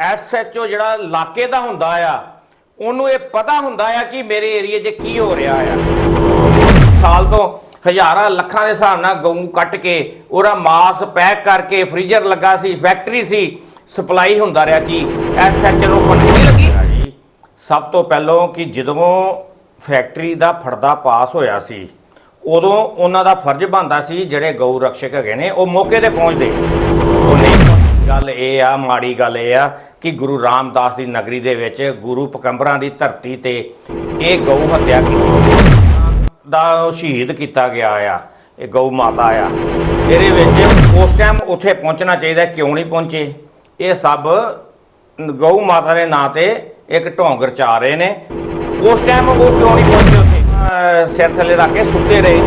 SHO ਜਿਹੜਾ ਇਲਾਕੇ ਦਾ ਹੁੰਦਾ ਆ ਉਹਨੂੰ ਇਹ ਪਤਾ ਹੁੰਦਾ ਆ ਕਿ ਮੇਰੇ ਏਰੀਏ 'ਚ ਕੀ ਹੋ ਰਿਹਾ ਆ। ਸਾਲ ਤੋਂ ਹਜ਼ਾਰਾਂ ਲੱਖਾਂ ਦੇ ਹਿਸਾਬ ਨਾਲ ਗਊ ਕੱਟ ਕੇ ਉਹਦਾ ਮਾਸ ਪੈਕ ਕਰਕੇ ਫ੍ਰੀਜ਼ਰ ਲੱਗਾ ਸੀ ਫੈਕਟਰੀ ਸੀ ਸਪਲਾਈ ਹੁੰਦਾ ਰਿਹਾ ਕਿ ਐਸਐਚ ਨੂੰ ਪਨਕੀ ਲੱਗੀ। ਜੀ ਸਭ ਤੋਂ ਪਹਿਲਾਂ ਕਿ ਜਦੋਂ ਫੈਕਟਰੀ ਦਾ ਫੜਦਾ ਪਾਸ ਹੋਇਆ ਸੀ ਉਦੋਂ ਉਹਨਾਂ ਦਾ ਫਰਜ਼ ਬਣਦਾ ਸੀ ਜਿਹੜੇ ਗਊ ਰਕਸ਼ਕ ਹੈਗੇ ਨੇ ਉਹ ਮੌਕੇ ਤੇ ਪਹੁੰਚਦੇ। ਉਹ ਨਹੀਂ। ਗੱਲ ਇਹ ਆ ਮਾੜੀ ਗੱਲ ਇਹ ਆ ਕਿ ਗੁਰੂ ਰਾਮਦਾਸ ਦੀ ਨਗਰੀ ਦੇ ਵਿੱਚ ਗੁਰੂ ਪਕੰਬਰਾਂ ਦੀ ਧਰਤੀ ਤੇ ਇਹ ਗਊ ਹੱਤਿਆ ਦਾ ਸ਼ਹੀਦ ਕੀਤਾ ਗਿਆ ਆ, ਇਹ ਗਊ ਮਾਤਾ ਆ। ਇਹਦੇ ਵਿੱਚ ਉਸ ਟਾਈਮ ਉੱਥੇ ਪਹੁੰਚਣਾ ਚਾਹੀਦਾ, ਕਿਉਂ ਨਹੀਂ ਪਹੁੰਚੇ? ਇਹ ਸਭ ਗਊ ਮਾਤਾ ਦੇ ਨਾਂ ਤੇ ਇੱਕ ਢੋਂਗ ਰਚਾ ਰਹੇ ਨੇ। ਉਸ ਟਾਈਮ ਉਹ ਕਿਉਂ ਨਹੀਂ ਪਹੁੰਚੇ ਉੱਥੇ? ਸਿਰ ਥੱਲੇ ਰੱਖ ਕੇ ਸੁੱਤੇ ਰਹੇ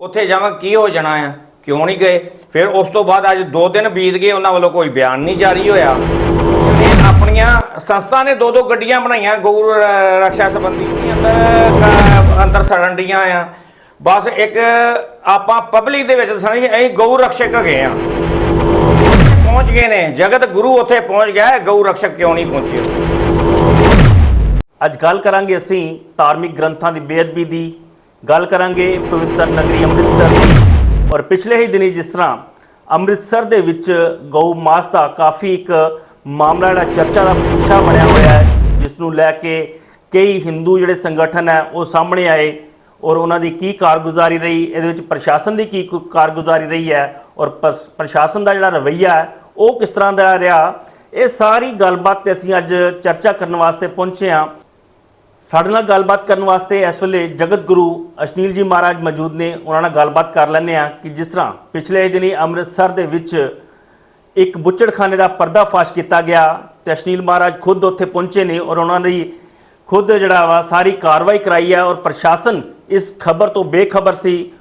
ਉੱਥੇ ਜਾਵਾਂ ਕੀ ਹੋ ਜਾਣਾ ਆ? ਕਿਉਂ ਨਹੀਂ ਗਏ? ਫਿਰ ਉਸ ਤੋਂ ਬਾਅਦ ਅੱਜ 2 ਦਿਨ ਬੀਤ ਗਏ, ਉਹਨਾਂ ਵੱਲੋਂ ਕੋਈ ਬਿਆਨ ਨਹੀਂ ਜਾਰੀ ਹੋਇਆ। ਆਪਣੀਆਂ ਸੰਸਥਾ ਨੇ ਦੋ ਦੋ ਗੱਡੀਆਂ ਬਣਾਈਆਂ ਗਊ ਰ- ਰਕਸ਼ਾ ਸੰਬੰਧੀ। ਅੰਦਰ ਅੰਦਰ ਸੜਨ ਡੀਆਂ ਆ। ਬਸ ਇੱਕ ਆਪਾਂ ਪਬਲਿਕ ਦੇ ਵਿੱਚ ਦੱਸਣਾ ਕਿ ਅਸੀਂ ਗਊ ਰਕਸ਼ਕ ਹੈਗੇ ਆ। ਪਹੁੰਚ ਗਏ ਨੇ। ਜਗਤ ਗੁਰੂ ਉੱਥੇ ਪਹੁੰਚ ਗਿਆ ਹੈ, ਗਊ ਰਕਸ਼ਕ ਕਿਉਂ ਨਹੀਂ ਪਹੁੰਚੇ? ਅੱਜ ਗੱਲ ਕਰਾਂਗੇ ਅਸੀਂ ਧਾਰਮਿਕ ਗ੍ਰੰਥਾਂ ਦੀ ਬੇਅਦਬੀ ਦੀ। ਗੱਲ ਕਰਾਂਗੇ ਪਵਿੱਤਰ ਨਗਰੀ ਅੰਮ੍ਰਿਤਸਰ ਦੀ। ਔਰ ਪਿਛਲੇ ਹੀ ਦਿਨੀ ਜਿਸ ਤਰ੍ਹਾਂ ਅੰਮ੍ਰਿਤਸਰ ਦੇ ਵਿੱਚ ਗਊ ਮਾਸ ਦਾ ਕਾਫੀ ਇੱਕ ਮਾਮਲਾ ਜਿਹੜਾ ਚਰਚਾ ਦਾ ਵਿਸ਼ਾ ਬਣਿਆ ਹੋਇਆ ਹੈ, ਜਿਸ ਨੂੰ ਲੈ ਕੇ ਕਈ ਹਿੰਦੂ ਜਿਹੜੇ ਸੰਗਠਨ ਹੈ, ਉਹ ਸਾਹਮਣੇ ਆਏ ਔਰ ਉਹਨਾਂ ਦੀ ਕੀ ਕਾਰਗੁਜ਼ਾਰੀ ਰਹੀ, ਇਹਦੇ ਵਿੱਚ ਪ੍ਰਸ਼ਾਸਨ ਦੀ ਕੀ ਕੁ- ਕਾਰਗੁਜ਼ਾਰੀ ਰਹੀ ਹੈ ਔਰ ਪਸ- ਪ੍ਰਸ਼ਾਸਨ ਦਾ ਜਿਹੜਾ ਰਵੱਈਆ ਹੈ, ਉਹ ਕਿਸ ਤਰ੍ਹਾਂ ਦਾ ਰਿਹਾ, ਇਹ ਸਾਰੀ ਗੱਲਬਾਤ ਤੇ ਅਸੀਂ ਅੱਜ ਚਰਚਾ ਕਰਨ ਵਾਸਤੇ ਪਹੁੰਚੇ ਹਾਂ। ਸਾਡੇ ਨਾਲ ਗੱਲਬਾਤ ਕਰਨ ਵਾਸਤੇ ਇਸ ਵੇਲੇ ਜਗਤ ਗੁਰੂ ਅਸ਼ਨੀਲ ਜੀ ਮਹਾਰਾਜ ਮੌਜੂਦ ਨੇ, ਉਹਨਾਂ ਨਾਲ ਗੱਲਬਾਤ ਕਰ ਲੈਂਦੇ ਆ ਕਿ ਜਿਸ ਤਰ੍ਹਾਂ ਪਿਛਲੇ ਦਿਨੀ ਅੰਮ੍ਰਿਤਸਰ ਦੇ ਵਿੱਚ ਇੱਕ ਬੁੱਚੜਖਾਨੇ ਦਾ ਪਰਦਾਫਾਸ਼ ਕੀਤਾ ਗਿਆ ਤੇ ਅਸ਼ਨੀਲ ਮਹਾਰਾਜ ਖੁਦ ਉੱਥੇ ਪਹੁੰਚੇ ਨੇ ਔਰ ਉਹਨਾਂ ਦੀ ਖੁਦ ਜਿਹੜਾ ਵਾ ਸਾਰੀ ਕਾਰਵਾਈ ਕਰਾਈ ਹੈ ਔਰ ਪ੍ਰਸ਼ਾਸਨ ਇਸ ਖਬਰ ਤੋਂ ਬੇਖਬਰ ਸੀ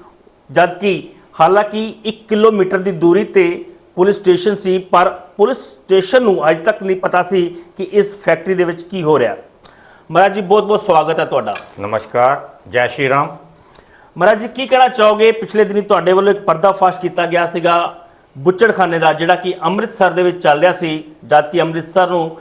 ਜਦਕਿ ਹਾਲਾਂਕਿ 1 ਕਿਲੋਮੀਟਰ ਦੀ ਦੂਰੀ ਤੇ ਪੁਲਿਸ ਸਟੇਸ਼ਨ ਸੀ ਪਰ ਪੁਲਿਸ ਸਟੇਸ਼ਨ ਨੂੰ ਅਜੇ ਤੱਕ ਨਹੀਂ ਪਤਾ ਸੀ ਕਿ ਇਸ ਫੈਕਟਰੀ ਦੇ ਵਿੱਚ ਕੀ ਹੋ ਰਿਹਾ। ਮਹਾਰਾਜ ਜੀ ਬਹੁਤ ਬਹੁਤ ਸਵਾਗਤ ਹੈ ਤੁਹਾਡਾ। ਨਮਸਕਾਰ ਜੈ ਸ਼੍ਰੀ ਰਾਮ। ਮਹਾਰਾਜ ਜੀ ਕੀ ਕਹਿਣਾ ਚਾਹੋਗੇ? ਪਿਛਲੇ ਦਿਨੀ ਤੁਹਾਡੇ ਵੱਲੋਂ ਇੱਕ ਪਰਦਾਫਾਸ਼ ਕੀਤਾ ਗਿਆ ਸੀਗਾ। ਬੁੱਚੜਖਾਨੇ ਦਾ, ਜਿਹੜਾ ਕਿ ਅੰਮ੍ਰਿਤਸਰ ਦੇ ਵਿੱਚ ਚੱਲ ਰਿਹਾ ਸੀ, ਜਦ ਕਿ ਅੰਮ੍ਰਿਤਸਰ ਨੂੰ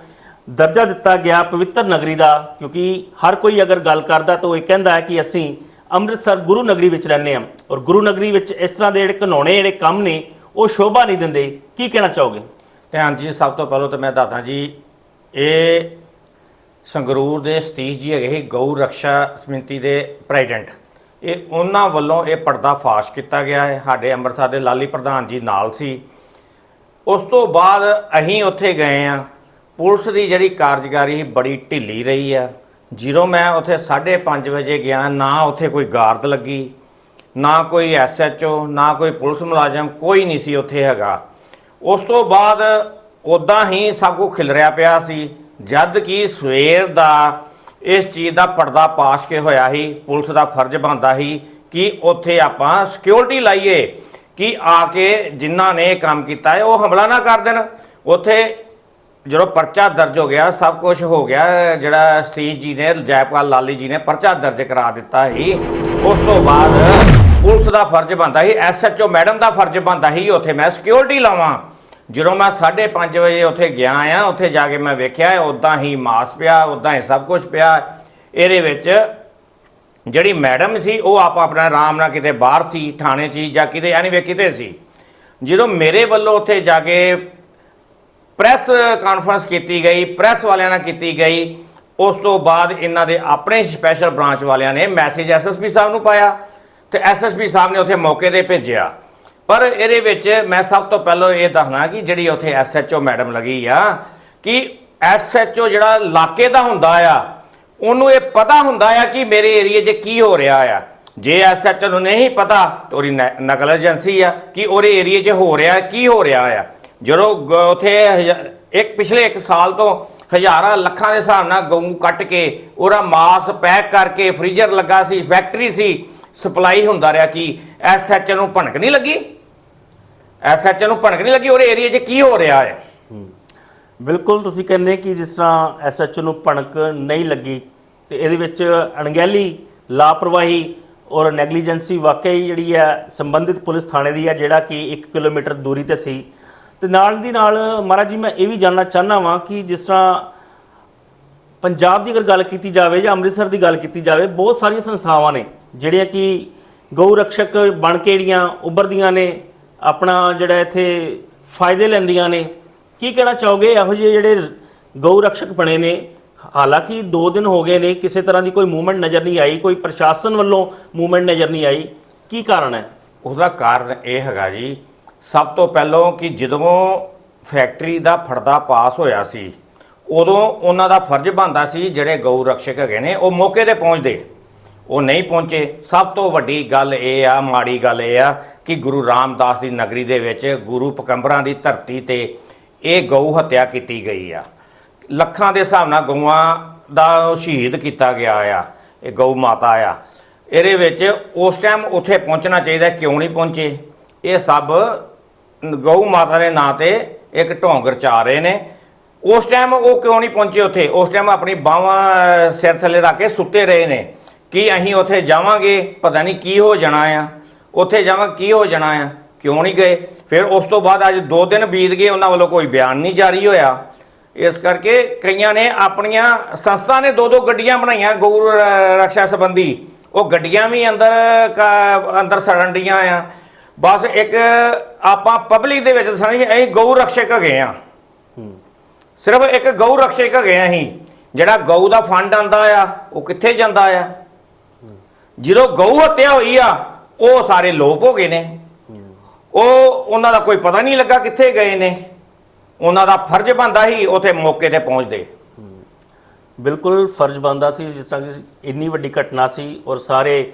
ਦਰਜਾ ਦਿੱਤਾ ਗਿਆ ਪਵਿੱਤਰ ਨਗਰੀ ਦਾ, ਕਿਉਂਕਿ ਹਰ ਕੋਈ ਅਗਰ ਗੱਲ ਕਰਦਾ ਤਾਂ ਉਹ ਇਹ ਕਹਿੰਦਾ ਹੈ ਕਿ ਅਸੀਂ ਅੰਮ੍ਰਿਤਸਰ ਗੁਰੂ ਨਗਰੀ ਵਿੱਚ ਰਹਿੰਦੇ ਹਾਂ। ਔਰ ਗੁਰੂ ਨਗਰੀ ਵਿੱਚ ਇਸ ਤਰ੍ਹਾਂ ਦੇ ਜਿਹੜੇ ਕਾਨੂੰਨੇ ਜਿਹੜੇ ਕੰਮ ਨੇ, ਉਹ ਸ਼ੋਭਾ ਨਹੀਂ ਦਿੰਦੇ। ਕੀ ਕਹਿਣਾ ਚਾਹੋਗੇ? ਧਿਆਨ ਜੀ, ਸਭ ਤੋਂ ਪਹਿਲਾਂ ਤਾਂ ਮੈਂ ਦੱਸਦਾ ਜੀ, ਇਹ ਸੰਗਰੂਰ ਦੇ ਸਤੀਸ਼ ਜੀ ਹੈਗੇ ਸੀ, ਗਊ ਰਕਸ਼ਾ ਸਮਿਤੀ ਦੇ ਪ੍ਰੈਜ਼ੀਡੈਂਟ। ਇਹ ਉਹਨਾਂ ਵੱਲੋਂ ਇਹ ਪਰਦਾ ਫਾਸ਼ ਕੀਤਾ ਗਿਆ ਹੈ। ਸਾਡੇ ਅੰਮ੍ਰਿਤਸਰ ਦੇ ਲਾਲੀ ਪ੍ਰਧਾਨ ਜੀ ਨਾਲ ਸੀ। ਉਸ ਤੋਂ ਬਾਅਦ ਅਸੀਂ ਉੱਥੇ ਗਏ ਆ ਪੁਲਿਸ ਦੀ ਜਿਹੜੀ ਕਾਰਜਕਾਰੀ ਬੜੀ ਢਿੱਲੀ ਰਹੀ ਆ ਜਦੋਂ ਮੈਂ ਉੱਥੇ 5:30 ਵਜੇ ਗਿਆ, ਨਾ ਉੱਥੇ ਕੋਈ ਗਾਰਦ ਲੱਗੀ, ਨਾ ਕੋਈ ਐਸਐਚਓ ਨਾ ਕੋਈ ਪੁਲਿਸ ਮੁਲਾਜ਼ਮ, ਕੋਈ ਨਹੀਂ ਸੀ ਉੱਥੇ ਹੈਗਾ। ਉਸ ਤੋਂ ਬਾਅਦ ਉਦਾਂ ਹੀ ਸਭ ਕੁਝ ਖਿਲਰਿਆ ਪਿਆ ਸੀ। ਜਦ ਕਿ ਸਵੇਰ ਦਾ ਇਸ ਚੀਜ਼ ਦਾ ਪਰਦਾ ਪਾਸ਼ ਕੇ ਹੋਇਆ ਸੀ, ਪੁਲਿਸ ਦਾ ਫਰਜ਼ ਬਣਦਾ ਸੀ ਕਿ ਉੱਥੇ ਆਪਾਂ ਸਿਕਿਉਰਿਟੀ ਲਾਈਏ, ਕਿ ਆ ਕੇ ਜਿਨ੍ਹਾਂ ਨੇ ਇਹ ਕੰਮ ਕੀਤਾ ਹੈ, ਉਹ ਹਮਲਾ ਨਾ ਕਰ ਦੇਣ। ਉੱਥੇ ਜਦੋਂ ਪਰਚਾ ਦਰਜ ਹੋ ਗਿਆ, ਸਭ ਕੁਝ ਹੋ ਗਿਆ, ਜਿਹੜਾ ਸਤੀਸ਼ ਜੀ ਨੇ, ਜੈਪਾਲ ਲਾਲੀ ਜੀ ਨੇ ਪਰਚਾ ਦਰਜ ਕਰਾ ਦਿੱਤਾ ਸੀ। ਉਸ ਤੋਂ ਬਾਅਦ ਪੁਲਿਸ ਦਾ ਫਰਜ਼ ਬਣਦਾ ਸੀ ਐਸਐਚਓ ਮੈਡਮ ਦਾ ਫਰਜ਼ ਬਣਦਾ ਸੀ, ਉੱਥੇ ਮੈਂ ਸਿਕਿਉਰਿਟੀ ਲਾਵਾਂ। ਜਦੋਂ ਮੈਂ 5:30 ਵਜੇ ਉੱਥੇ ਗਿਆ ਆ, ਉੱਥੇ ਜਾ ਕੇ ਮੈਂ ਵੇਖਿਆ ਉਦਾਂ ਹੀ ਮਾਸ ਪਿਆ ਉਦਾਂ ਹੀ ਸਭ ਕੁਝ ਪਿਆ। ਇਹਦੇ ਵਿੱਚ ਜਿਹੜੀ ਮੈਡਮ ਸੀ, ਉਹ ਆਪ ਆਪਣਾ ਆਰਾਮ ਨਾਲ ਕਿਤੇ ਬਾਹਰ ਸੀ, ਥਾਣੇ 'ਚ ਹੀ ਜਾਂ ਕਿਤੇ, ਯਾਨੀ ਐਨੀਵੇ ਕਿਤੇ ਸੀ। ਜਦੋਂ ਮੇਰੇ ਵੱਲੋਂ ਉੱਥੇ ਜਾ ਕੇ ਪ੍ਰੈਸ ਕਾਨਫਰੰਸ ਕੀਤੀ ਗਈ, ਪ੍ਰੈਸ ਵਾਲਿਆਂ ਨਾਲ ਕੀਤੀ ਗਈ, ਉਸ ਤੋਂ ਬਾਅਦ ਇਹਨਾਂ ਦੇ ਆਪਣੇ ਸਪੈਸ਼ਲ ਬ੍ਰਾਂਚ ਵਾਲਿਆਂ ਨੇ ਮੈਸੇਜ ਐਸਐਸਪੀ ਸਾਹਿਬ ਨੂੰ ਪਾਇਆ ਤੇ ਐਸਐਸਪੀ ਸਾਹਿਬ ਨੇ ਉੱਥੇ ਮੌਕੇ ਤੇ ਭੇਜਿਆ। ਪਰ ਇਹਦੇ ਵਿੱਚ ਮੈਂ ਸਭ ਤੋਂ ਪਹਿਲਾਂ ਇਹ ਦੱਸਣਾ ਕਿ ਜਿਹੜੀ ਉੱਥੇ ਐਸਐਚਓ ਮੈਡਮ ਲੱਗੀ ਆ, ਕਿ ਐਸਐਚਓ ਜਿਹੜਾ ਇਲਾਕੇ ਦਾ ਹੁੰਦਾ ਆ, ਉਹਨੂੰ ਇਹ ਪਤਾ ਹੁੰਦਾ ਆ ਕਿ ਮੇਰੇ ਏਰੀਏ 'ਚ ਕੀ ਹੋ ਰਿਹਾ ਆ। ਜੇ ਐਸਐਚਓ ਨੂੰ ਨਹੀਂ ਪਤਾ ਤਾਂ ਉਹਦੀ ਨ- ਨਕਲ ਏਜੰਸੀ ਆ ਕਿ ਉਹਦੇ ਏਰੀਏ 'ਚ ਹੋ ਰਿਹਾ, ਕੀ ਹੋ ਰਿਹਾ ਆ। ਜਦੋਂ ਗ- ਉੱਥੇ ਹਜ਼ਾ- ਇੱਕ ਪਿਛਲੇ ਇੱਕ ਸਾਲ ਤੋਂ ਹਜ਼ਾਰਾਂ ਲੱਖਾਂ ਦੇ ਹਿਸਾਬ ਨਾਲ ਗਊ ਕੱਟ ਕੇ ਉਹਦਾ ਮਾਸ ਪੈਕ ਕਰਕੇ ਫ੍ਰੀਜ਼ਰ ਲੱਗਾ ਸੀ, ਫੈਕਟਰੀ ਸੀ, ਸਪਲਾਈ ਹੁੰਦਾ ਰਿਹਾ ਕਿ ਐਸਐਚ ਨੂੰ ਭਣਕ ਨਹੀਂ ਲੱਗੀ? ਐਸਐਚ ਨੂੰ ਭਣਕ ਨਹੀਂ ਲੱਗੀ, ਉਹਦੇ ਏਰੀਏ 'ਚ ਕੀ ਹੋ ਰਿਹਾ ਹੈ? ਬਿਲਕੁਲ ਤੁਸੀਂ ਕਹਿੰਦੇ ਕਿ ਜਿਸ ਤਰ੍ਹਾਂ ਐਸਐਚਓ ਨੂੰ ਭਣਕ ਨਹੀਂ ਲੱਗੀ, ਤੇ ਇਹਦੇ ਵਿੱਚ ਅਣਗਹਿਲੀ, ਲਾਪਰਵਾਹੀ ਔਰ ਨੈਗਲੀਜੈਂਸੀ ਵਾਕਈ ਜਿਹੜੀ ਹੈ ਸੰਬੰਧਿਤ ਪੁਲਿਸ ਥਾਣੇ ਦੀ ਹੈ, ਜਿਹੜਾ ਕਿ 1 ਕਿਲੋਮੀਟਰ ਦੂਰੀ ਤੇ ਸੀ। ਤੇ ਨਾਲ ਦੀ ਨਾਲ, ਮਹਾਰਾਜ ਜੀ, ਮੈਂ ਇਹ ਵੀ ਜਾਨਣਾ ਚਾਹਨਾ ਵਾਂ ਕਿ ਜਿਸ ਤਰ੍ਹਾਂ ਪੰਜਾਬ ਦੀ ਅਗਰ ਗੱਲ ਕੀਤੀ ਜਾਵੇ ਜਾਂ ਅੰਮ੍ਰਿਤਸਰ ਦੀ ਗੱਲ ਕੀਤੀ ਜਾਵੇ, ਬਹੁਤ ਸਾਰੀਆਂ ਸੰਸਥਾਵਾਂ ਨੇ, ਜਿਹੜੀਆਂ ਕਿ ਗਊ ਰਕਸ਼ਕ ਬਣ ਕੇ ਜਿਹੜੀਆਂ ਉੱਭਰਦੀਆਂ ਨੇ ਆਪਣਾ ਜਿਹੜਾ ਇੱਥੇ ਫਾਇਦੇ ਲੈਂਦੀਆਂ ਨੇ। ਕੀ ਕਹਿਣਾ ਚਾਹੋਗੇ? ਇਹੋ ਜਿਹੇ ਜਿਹੜੇ ਗਊ ਰਕਸ਼ਕ ਬਣੇ ਨੇ। ਹਾਲਾਂਕਿ 2 ਦਿਨ ਹੋ ਗਏ ਨੇ, ਕਿਸੇ ਤਰ੍ਹਾਂ ਦੀ ਕੋਈ ਮੂਵਮੈਂਟ ਨਜ਼ਰ ਨਹੀਂ ਆਈ, ਕੋਈ ਪ੍ਰਸ਼ਾਸਨ ਵੱਲੋਂ ਮੂਵਮੈਂਟ ਨਜ਼ਰ ਨਹੀਂ ਆਈ। ਕੀ ਕਾਰਨ ਹੈ? ਉਹਦਾ ਕਾਰਨ ਇਹ ਹੈਗਾ ਜੀ, ਸਭ ਤੋਂ ਪਹਿਲਾਂ ਕਿ ਜਦੋਂ ਫੈਕਟਰੀ ਦਾ ਫੜਦਾ ਪਾਸ ਹੋਇਆ ਸੀ, ਉਦੋਂ ਉਹਨਾਂ ਦਾ ਫਰਜ਼ ਬਣਦਾ ਸੀ, ਜਿਹੜੇ ਗਊ ਰਕਸ਼ਕ ਹੈਗੇ ਨੇ, ਉਹ ਮੌਕੇ ਤੇ ਪਹੁੰਚਦੇ। ਉਹ ਨਹੀਂ ਪਹੁੰਚੇ। ਸਭ ਤੋਂ ਵੱਡੀ ਗੱਲ ਇਹ ਆ, ਮਾੜੀ ਗੱਲ ਇਹ ਆ ਕਿ ਗੁਰੂ ਰਾਮਦਾਸ ਦੀ ਨਗਰੀ ਦੇ ਵਿੱਚ ਗੁਰੂ ਪਕੰਬਰਾਂ ਦੀ ਧਰਤੀ ਤੇ ਇਹ ਗਊ ਹੱਤਿਆ ਕੀਤੀ ਗਈ ਆ। ਲੱਖਾਂ ਦੇ ਹਿਸਾਬ ਨਾਲ ਗਊਆਂ ਦਾ ਸ਼ਹੀਦ ਕੀਤਾ ਗਿਆ ਆ, ਇਹ ਗਊ ਮਾਤਾ ਆ। ਇਹਦੇ ਵਿੱਚ ਉਸ ਟਾਈਮ ਉੱਥੇ ਪਹੁੰਚਣਾ ਚਾਹੀਦਾ ਕਿਉਂ ਨਹੀਂ ਪਹੁੰਚੇ? ਇਹ ਸਭ ਗਊ ਮਾਤਾ ਦੇ ਨਾਂ ਤੇ ਇੱਕ ਢੋਂਗ ਚਾ ਰਹੇ ਨੇ। ਉਸ ਟਾਈਮ ਉਹ ਕਿਉਂ ਨਹੀਂ ਪਹੁੰਚੇ ਉੱਥੇ? ਉਸ ਟਾਈਮ ਆਪਣੀ ਬਾਹਾਂ ਸਿਰ ਥੱਲੇ ਰੱਖ ਕੇ ਸੁੱਤੇ ਰਹੇ ਨੇ। ਕਿ ਅਸੀਂ ਉੱਥੇ ਜਾਵਾਂਗੇ? ਪਤਾ ਨਹੀਂ ਕੀ ਹੋ ਜਾਣਾ ਆ। ਉੱਥੇ ਜਾਵਾਂ, ਕੀ ਹੋ ਜਾਣਾ ਆ? ਕਿਉਂ ਨਹੀਂ ਗਏ? ਫਿਰ ਉਸ ਤੋਂ ਬਾਅਦ ਅੱਜ 2 ਦਿਨ ਬੀਤ ਗਏ, ਉਹਨਾਂ ਵੱਲੋਂ ਕੋਈ ਬਿਆਨ ਨਹੀਂ ਜਾਰੀ ਹੋਇਆ। ਇਸ ਕਰਕੇ ਕਈਆਂ ਨੇ ਆਪਣੀਆਂ ਸੰਸਥਾ ਨੇ ਦੋ ਦੋ ਗੱਡੀਆਂ ਬਣਾਈਆਂ, ਗਊ ਰ- ਰਕਸ਼ਾ ਸੰਬੰਧੀ। ਉਹ ਗੱਡੀਆਂ ਵੀ ਅੰਦਰ ਅੰਦਰ ਸੜਨ ਡੀਆਂ ਆ। ਬਸ ਇੱਕ ਆਪਾਂ ਪਬਲਿਕ ਦੇ ਵਿੱਚ ਦੱਸਣਾ ਜੀ ਅਸੀਂ ਗਊ ਰਕਸ਼ਕ ਹੈਗੇ ਆ। ਸਿਰਫ ਇੱਕ ਗਊ ਰਕਸ਼ਕ ਹੈਗੇ ਆ ਅਸੀਂ। ਜਿਹੜਾ ਗਊ ਦਾ ਫੰਡ ਆਂਦਾ ਆ, ਉਹ ਕਿੱਥੇ ਜਾਂਦਾ ਆ? ਜਦੋਂ ਗਊ ਹੱਤਿਆ ਹੋਈ ਆ ਉਹ ਸਾਰੇ ਲੋਪ ਹੋ ਗਏ ਨੇ। ਉਹ ਉਹਨਾਂ ਦਾ ਕੋਈ ਪਤਾ ਨਹੀਂ ਲੱਗਾ ਕਿੱਥੇ ਗਏ ਨੇ। ਉਹਨਾਂ ਦਾ ਫਰਜ਼ ਬਣਦਾ ਸੀ ਉਥੇ ਮੌਕੇ ਤੇ ਪਹੁੰਚਦੇ ਬਿਲਕੁਲ ਫਰਜ਼ ਬਣਦਾ ਸੀ ਜਿਸ ਤਰ੍ਹਾਂ ਕਿ ਇੰਨੀ ਵੱਡੀ ਘਟਨਾ ਸੀ ਔਰ ਸਾਰੇ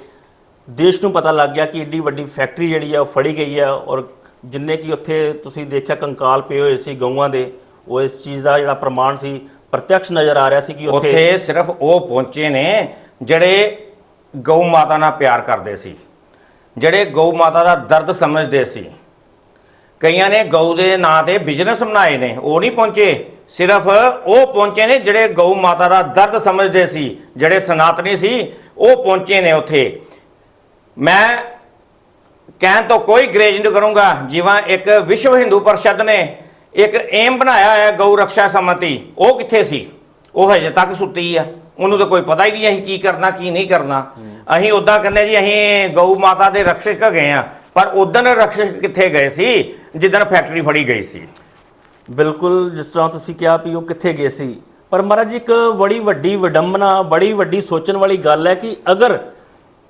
ਦੇਸ਼ ਨੂੰ ਪਤਾ ਲੱਗ ਗਿਆ ਕਿ ਏਡੀ ਵੱਡੀ ਫੈਕਟਰੀ ਜਿਹੜੀ ਆ ਉਹ ਫੜੀ ਗਈ ਆ ਔਰ ਜਿੰਨੇ ਕਿ ਉੱਥੇ ਤੁਸੀਂ ਦੇਖਿਆ ਕੰਕਾਲ ਪਏ ਹੋਏ ਸੀ ਗਊਆਂ ਦੇ ਉਹ ਇਸ ਚੀਜ਼ ਦਾ ਜਿਹੜਾ ਪ੍ਰਮਾਣ ਸੀ ਪ੍ਰਤੱਖ ਨਜ਼ਰ ਆ ਰਿਹਾ ਸੀ ਕਿ ਉੱਥੇ ਉੱਥੇ ਸਿਰਫ ਉਹ ਪਹੁੰਚੇ ਨੇ ਜਿਹੜੇ ਗਊ ਮਾਤਾ ਨਾਲ ਪਿਆਰ ਕਰਦੇ ਸੀ। ਜਿਹੜੇ ਗਊ ਮਾਤਾ ਦਾ ਦਰਦ ਸਮਝਦੇ ਸੀ। ਕਈਆਂ ਨੇ ਗਊ ਦੇ ਨਾਂ ਤੇ ਬਿਜ਼ਨਸ ਬਣਾਏ ਨੇ, ਉਹ ਨਹੀਂ ਪਹੁੰਚੇ। ਸਿਰਫ ਉਹ ਪਹੁੰਚੇ ਨੇ ਜਿਹੜੇ ਗਊ ਮਾਤਾ ਦਾ ਦਰਦ ਸਮਝਦੇ ਸੀ, ਜਿਹੜੇ ਸਨਾਤਨੀ ਸੀ, ਉਹ ਪਹੁੰਚੇ ਨੇ ਉੱਥੇ। ਮੈਂ ਕਹਿਣ ਤੋਂ ਕੋਈ ਗਰੇਜ ਨਹੀਂ ਕਰੂੰਗਾ, ਜਿਵੇਂ ਇੱਕ ਵਿਸ਼ਵ ਹਿੰਦੂ ਪਰਿਸ਼ਦ ਨੇ ਇੱਕ ਏਮ ਬਣਾਇਆ ਹੈ ਗਊ ਰਕਸ਼ਾ ਸਮਤੀ, ਉਹ ਕਿੱਥੇ ਸੀ? ਉਹ ਹਜੇ ਤੱਕ ਸੁੱਤੀ ਆ। ਉਹਨੂੰ ਤਾਂ ਕੋਈ ਪਤਾ ਹੀ ਨਹੀਂ ਅਸੀਂ ਕੀ ਕਰਨਾ, ਕੀ ਨਹੀਂ ਕਰਨਾ। ਅਸੀਂ ਉਦਾਂ ਕਹਿੰਦੇ ਜੀ, ਅਸੀਂ ਗਊ ਮਾਤਾ ਦੇ ਰਕਸ਼ਕ ਗਏ ਆ। ਪਰ ਉਦੋਂ ਰਕਸ਼ਕ ਕਿੱਥੇ ਗਏ ਸੀ? ਜਿੱਦਣ ਫੈਕਟਰੀ ਫੜੀ ਗਈ ਸੀ। ਬਿਲਕੁਲ, ਜਿਸ ਤਰ੍ਹਾਂ ਤੁਸੀਂ ਕਿਹਾ ਵੀ ਉਹ ਕਿੱਥੇ ਗਏ ਸੀ। ਪਰ ਮਹਾਰਾਜ ਇੱਕ ਬੜੀ ਵੱਡੀ ਵਿਡੰਬਨਾ, ਬੜੀ ਵੱਡੀ ਸੋਚਣ ਵਾਲੀ ਗੱਲ ਹੈ ਕਿ ਅਗਰ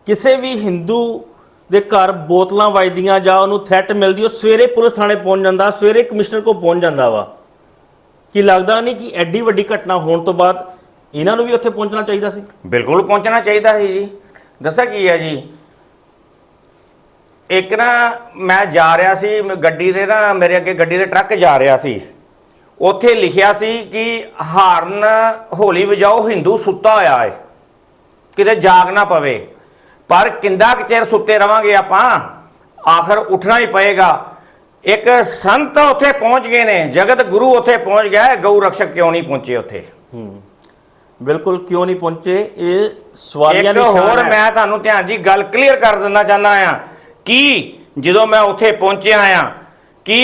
ਕਿਸੇ ਵੀ ਹਿੰਦੂ ਦੇ ਘਰ ਬੋਤਲਾਂ ਵੱਜਦੀਆਂ ਜਾਂ ਉਹਨੂੰ ਥ੍ਰੈਟ ਮਿਲਦੀ, ਉਹ ਸਵੇਰੇ ਪੁਲਿਸ ਥਾਣੇ ਪਹੁੰਚ ਜਾਂਦਾ, ਸਵੇਰੇ ਕਮਿਸ਼ਨਰ ਕੋਲ ਪਹੁੰਚ ਜਾਂਦਾ ਵਾ। ਕੀ ਲੱਗਦਾ ਨਹੀਂ ਕਿ ਐਡੀ ਵੱਡੀ ਘਟਨਾ ਹੋਣ ਤੋਂ ਬਾਅਦ ਇਹਨਾਂ ਨੂੰ ਵੀ ਉੱਥੇ ਪਹੁੰਚਣਾ ਚਾਹੀਦਾ ਸੀ? ਬਿਲਕੁਲ ਪਹੁੰਚਣਾ ਚਾਹੀਦਾ ਸੀ ਜੀ। ਦੱਸਾਂ ਕੀ ਹੈ ਜੀ? ਇੱਕ ਨਾ ਮੈਂ ਜਾ ਰਿਹਾ ਸੀ ਗੱਡੀ ਦੇ ਨਾ ਮੇਰੇ ਅੱਗੇ ਗੱਡੀ ਦੇ ਟਰੱਕ ਜਾ ਰਿਹਾ ਸੀ। ਉੱਥੇ ਲਿਖਿਆ ਸੀ ਕਿ ਹਾਰਨ ਹੋਲੀ ਵਜਾਓ ਹਿੰਦੂ ਸੁੱਤਾ ਹੋਇਆ ਹੈ ਕਿਤੇ ਜਾਗ ਨਾ ਪਵੇ। ਪਰ ਕਿੰਦਾ ਕੁ ਚਿਰ ਸੁੱਤੇ ਰਵਾਂਗੇ ਆਪਾਂ? ਆਖਰ ਉੱਠਣਾ ਹੀ ਪਏਗਾ। ਇੱਕ ਸੰਤ ਉੱਥੇ ਪਹੁੰਚ ਗਏ ਨੇ ਜਗਤ ਗੁਰੂ ਉੱਥੇ ਪਹੁੰਚ ਗਿਆ ਗਊ ਰਕਸ਼ਕ ਕਿਉਂ ਨਹੀਂ ਪਹੁੰਚੇ ਉੱਥੇ? ਹੂੰ। ਬਿਲਕੁਲ ਕਿਉਂ ਨਹੀਂ ਪਹੁੰਚੇ? ਇਹ ਸਵਾਲੀਆ ਇੱਕ ਨਿਸ਼ਾਨ ਹੋਰ ਹੈ। ਮੈਂ ਤੁਹਾਨੂੰ ਧਿਆਨ ਜੀ ਗੱਲ ਕਲੀਅਰ ਕਰ ਦਿੰਦਾ ਚਾਹੁੰਦਾ ਆ ਕਿ ਜਦੋਂ ਮੈਂ ਉੱਥੇ ਪਹੁੰਚਿਆ ਆ ਕਿ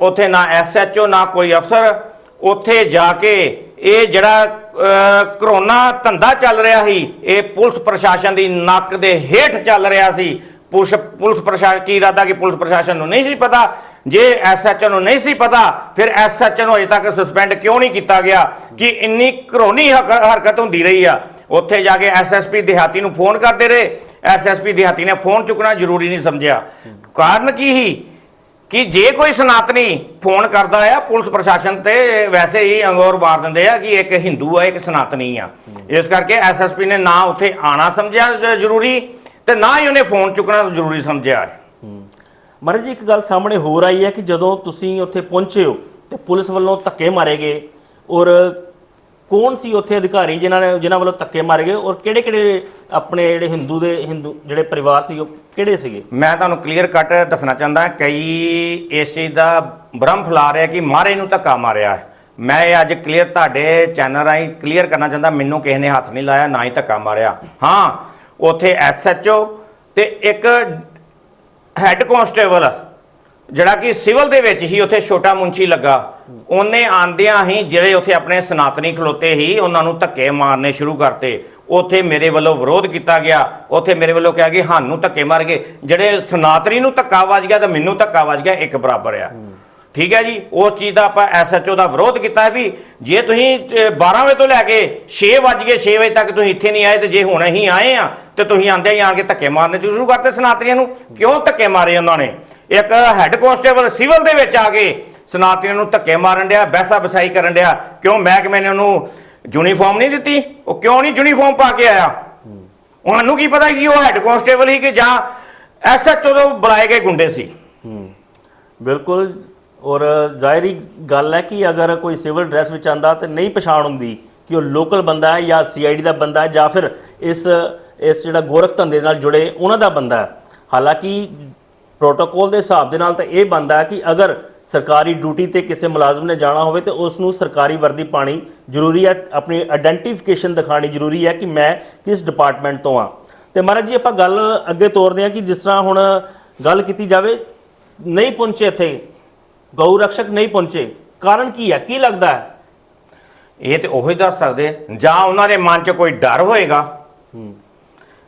ਉੱਥੇ ਨਾ ਐਸਐਚਓ ਨਾ ਕੋਈ ਅਫਸਰ ਉੱਥੇ ਜਾ ਕੇ ਇਹ ਜਿਹੜਾ ਅਹ, ਕਰੋਨਾ ਧੰਦਾ ਚੱਲ ਰਿਹਾ ਸੀ ਇਹ ਪੁਲਿਸ ਪ੍ਰਸ਼ਾਸਨ ਦੀ ਨੱਕ ਦੇ ਹੇਠ ਚੱਲ ਰਿਹਾ ਸੀ। ਪੁਲਿਸ ਪੁਲਿਸ ਪ੍ਰਸ਼ਾਸਨ ਕੀ ਇਰਾਦਾ ਕਿ ਪੁਲਿਸ ਪ੍ਰਸ਼ਾਸਨ ਨੂੰ ਨਹੀਂ ਸੀ ਪਤਾ ਜੇ ਐਸਐਚਓ ਨੂੰ ਨਹੀਂ ਸੀ ਪਤਾ, ਫਿਰ ਐਸਐਚਓ ਨੂੰ ਅਜੇ ਤੱਕ ਸਸਪੈਂਡ ਕਿਉਂ ਨਹੀਂ ਕੀਤਾ ਗਿਆ? ਕਿ ਇੰਨੀ ਘਰੋਨੀ ਹਕ- ਹਰਕਤ ਹੁੰਦੀ ਰਹੀ ਆ। ਉੱਥੇ ਜਾ ਕੇ ਐਸਐਸਪੀ ਦਿਹਾਤੀ ਨੂੰ ਫੋਨ ਕਰਦੇ ਰਹੇ। ਐਸਐਸਪੀ ਦਿਹਾਤੀ ਨੇ ਫੋਨ ਚੁੱਕਣਾ ਜ਼ਰੂਰੀ ਨਹੀਂ ਸਮਝਿਆ। ਕਾਰਨ ਕੀ ਸੀ? ਕਿ ਜੇ ਕੋਈ ਸਨਾਤਨੀ ਫੋਨ ਕਰਦਾ ਆ, ਪੁਲਿਸ ਪ੍ਰਸ਼ਾਸਨ ਤੇ ਵੈਸੇ ਹੀ ਅੰਗੋਰ ਮਾਰ ਦਿੰਦੇ ਆ ਕਿ ਇੱਕ ਹਿੰਦੂ ਆ, ਇੱਕ ਸਨਾਤਨੀ ਆ। ਇਸ ਕਰਕੇ ਐਸਐਸਪੀ ਨੇ ਨਾ ਉੱਥੇ ਆਣਾ ਸਮਝਿਆ ਜ਼ਰੂਰੀ ਤੇ ਨਾ ਹੀ ਉਹਨੇ ਫੋਨ ਚੁੱਕਣਾ ਜ਼ਰੂਰੀ ਸਮਝਿਆ ਮਹਾਰਾਜ ਜੀ, ਇੱਕ ਗੱਲ ਸਾਹਮਣੇ ਹੋਰ ਆਈ ਹੈ ਕਿ ਜਦੋਂ ਤੁਸੀਂ ਉੱਥੇ ਪਹੁੰਚੇ ਹੋ ਤੇ ਪੁਲਿਸ ਵੱਲੋਂ ਧੱਕੇ ਮਾਰੇ ਗਏ ਔਰ ਕੌਣ ਸੀ ਉੱਥੇ ਅਧਿਕਾਰੀ ਜਿਨ੍ਹਾਂ ਨੇ ਜਿਨ੍ਹਾਂ ਵੱਲੋਂ ਧੱਕੇ ਮਾਰੇ ਗਏ ਔਰ ਕਿਹੜੇ ਕਿਹੜੇ ਆਪਣੇ ਜਿਹੜੇ ਹਿੰਦੂ ਦੇ ਹਿੰਦੂ ਜਿਹੜੇ ਪਰਿਵਾਰ ਸੀ ਉਹ ਕਿਹੜੇ ਸੀਗੇ? ਮੈਂ ਤੁਹਾਨੂੰ ਕਲੀਅਰ ਕੱਟ ਦੱਸਣਾ ਚਾਹੁੰਦਾ, ਕਈ ਇਸ ਚੀਜ਼ ਦਾ ਬ੍ਰਹਮ ਫੈਲਾ ਰਿਹਾ ਕਿ ਮਾਰੇ ਨੂੰ ਧੱਕਾ ਮਾਰਿਆ ਹੈ। ਮੈਂ ਇਹ ਅੱਜ ਕਲੀਅਰ ਤੁਹਾਡੇ ਚੈਨਲ ਰਾਹੀਂ ਕਲੀਅਰ ਕਰਨਾ ਚਾਹੁੰਦਾ, ਮੈਨੂੰ ਕਿਸੇ ਨੇ ਹੱਥ ਨਹੀਂ ਲਾਇਆ, ਨਾ ਹੀ ਧੱਕਾ ਮਾਰਿਆ। ਹਾਂ, ਉੱਥੇ ਐਸਐਚਓ ਤੇ ਇੱਕ ਹੈੱਡ ਕਾਂਸਟੇਬਲ ਜਿਹੜਾ ਕਿ ਸਿਵਲ ਦੇ ਵਿੱਚ ਹੀ ਉੱਥੇ ਛੋਟਾ ਮੁੰਚੀ ਲੱਗਾ, ਉਹਨੇ ਆਂਦਿਆਂ ਹੀ ਜਿਹੜੇ ਉੱਥੇ ਆਪਣੇ ਸਨਾਤਨੀ ਖਲੋਤੇ ਹੀ ਉਹਨਾਂ ਨੂੰ ਧੱਕੇ ਮਾਰਨੇ ਸ਼ੁਰੂ ਕਰਤੇ। ਉੱਥੇ ਮੇਰੇ ਵੱਲੋਂ ਵਿਰੋਧ ਕੀਤਾ ਗਿਆ, ਉੱਥੇ ਮੇਰੇ ਵੱਲੋਂ ਕਿਹਾ ਕਿ ਸਾਨੂੰ ਧੱਕੇ ਮਾਰ ਗਏ। ਜਿਹੜੇ ਸਨਾਤਨੀ ਨੂੰ ਧੱਕਾ ਵੱਜ ਗਿਆ ਤਾਂ ਮੈਨੂੰ ਧੱਕਾ ਵੱਜ ਗਿਆ, ਇੱਕ ਬਰਾਬਰ ਆ। ਠੀਕ ਹੈ ਜੀ ਉਸ ਚੀਜ਼ ਦਾ ਆਪਾਂ ਐਸਐਚਓ ਦਾ ਵਿਰੋਧ ਕੀਤਾ ਹੈ ਵੀ ਜੇ ਤੁਸੀਂ ਅਹ, 12 ਵਜੇ ਤੋਂ ਲੈ ਕੇ 6 ਵਜ ਗਏ 6 ਵਜੇ ਤੱਕ ਤੁਸੀਂ ਇੱਥੇ ਨਹੀਂ ਆਏ ਤੇ ਜੇ ਹੁਣ ਅਸੀਂ ਆਏ ਆ ਤੇ ਤੁਸੀਂ ਆਂਦੇ ਹੀ ਆਣ ਕੇ ਧੱਕੇ ਮਾਰਨੇ ਸ਼ੁਰੂ ਕਰਤੇ ਸਨਾਤਰੀਆਂ ਨੂੰ। ਕਿਉਂ ਧੱਕੇ ਮਾਰੇ ਉਹਨਾਂ ਨੇ? ਇੱਕ ਹੈੱਡ ਕਾਂਸਟੇਬਲ ਸਿਵਲ ਦੇ ਵਿੱਚ ਆ ਕੇ ਸਨਾਤਰੀਆਂ ਨੂੰ ਧੱਕੇ ਮਾਰਨ ਡਿਆ ਬੈਸਾ ਬਸਾਈ ਕਰਨ ਡਿਆ। ਕਿਉਂ ਮਹਿਕਮੇ ਨੇ ਉਹਨੂੰ ਯੂਨੀਫਾਰਮ ਨਹੀਂ ਦਿੱਤੀ? ਉਹ ਕਿਉਂ ਨਹੀਂ ਯੂਨੀਫਾਰਮ ਪਾ ਕੇ ਆਇਆ? ਉਹਨੂੰ ਕੀ ਪਤਾ ਕਿ ਉਹ ਹੈੱਡ ਕਾਂਸਟੇਬਲ ਹੀ ਕਿ ਜਾਂ ਐਸਐਚਓ ਤੋਂ ਬੁਲਾਏ ਗਏ ਗੁੰਡੇ ਸੀ? ਬਿਲਕੁਲ ਔਰ ਜ਼ਾਹਿਰੀ ਗੱਲ ਹੈ ਕਿ ਅਗਰ ਕੋਈ ਸਿਵਲ ਡਰੈਸ ਵਿੱਚ ਆਂਦਾ ਤੇ ਨਹੀਂ ਪਛਾਣ ਹੁੰਦੀ ਕਿ ਉਹ ਲੋਕਲ ਬੰਦਾ ਹੈ ਜਾਂ ਸੀਆਈਡੀ ਦਾ ਬੰਦਾ ਹੈ ਜਾਂ ਫਿਰ ਇਸ ਇਸ ਜਿਹੜਾ ਗੋਰਖ ਧੰਦੇ ਨਾਲ ਜੁੜੇ ਉਹਨਾਂ ਦਾ ਬੰਦਾ ਹੈ। ਹਾਲਾਂਕਿ ਪ੍ਰੋਟੋਕੋਲ ਦੇ ਹਿਸਾਬ ਦੇ ਨਾਲ ਤਾਂ ਇਹ ਬੰਦਾ ਹੈ ਕਿ ਅਗਰ ਸਰਕਾਰੀ ਡਿਊਟੀ ਤੇ ਕਿਸੇ ਮੁਲਾਜ਼ਮ ਨੇ ਜਾਣਾ ਹੋਵੇ ਤੇ ਉਸ ਨੂੰ ਸਰਕਾਰੀ ਵਰਦੀ ਪਾਣੀ ਜ਼ਰੂਰੀ ਹੈ, ਆਪਣੀ ਆਇਡੈਂਟੀਫਿਕੇਸ਼ਨ ਦਿਖਾਣੀ ਜ਼ਰੂਰੀ ਹੈ ਕਿ ਮੈਂ ਕਿਸ ਡਿਪਾਰਟਮੈਂਟ ਤੋਂ ਆ ਤੇ ਮਹਾਰਾਜ ਜੀ ਆਪਾਂ ਗੱਲ ਅੱਗੇ ਤੋਰਦੇ ਹਾਂ ਕਿ ਜਿਸ ਤਰ੍ਹਾਂ ਹੁਣ ਗੱਲ ਕੀਤੀ ਜਾਵੇ, ਨਹੀਂ ਪਹੁੰਚੇ ਇੱਥੇ ਗਊ ਰਕਸ਼ਕ ਨਹੀਂ ਪਹੁੰਚੇ। ਕਾਰਨ ਕੀ ਹੈ? ਕੀ ਲੱਗਦਾ ਹੈ? ਇਹ ਤੇ ਉਹੀ ਦੱਸ ਸਕਦੇ। ਜਾਂ ਉਹਨਾਂ ਦੇ ਮਨ 'ਚ ਕੋਈ ਡਰ ਹੋਏਗਾ?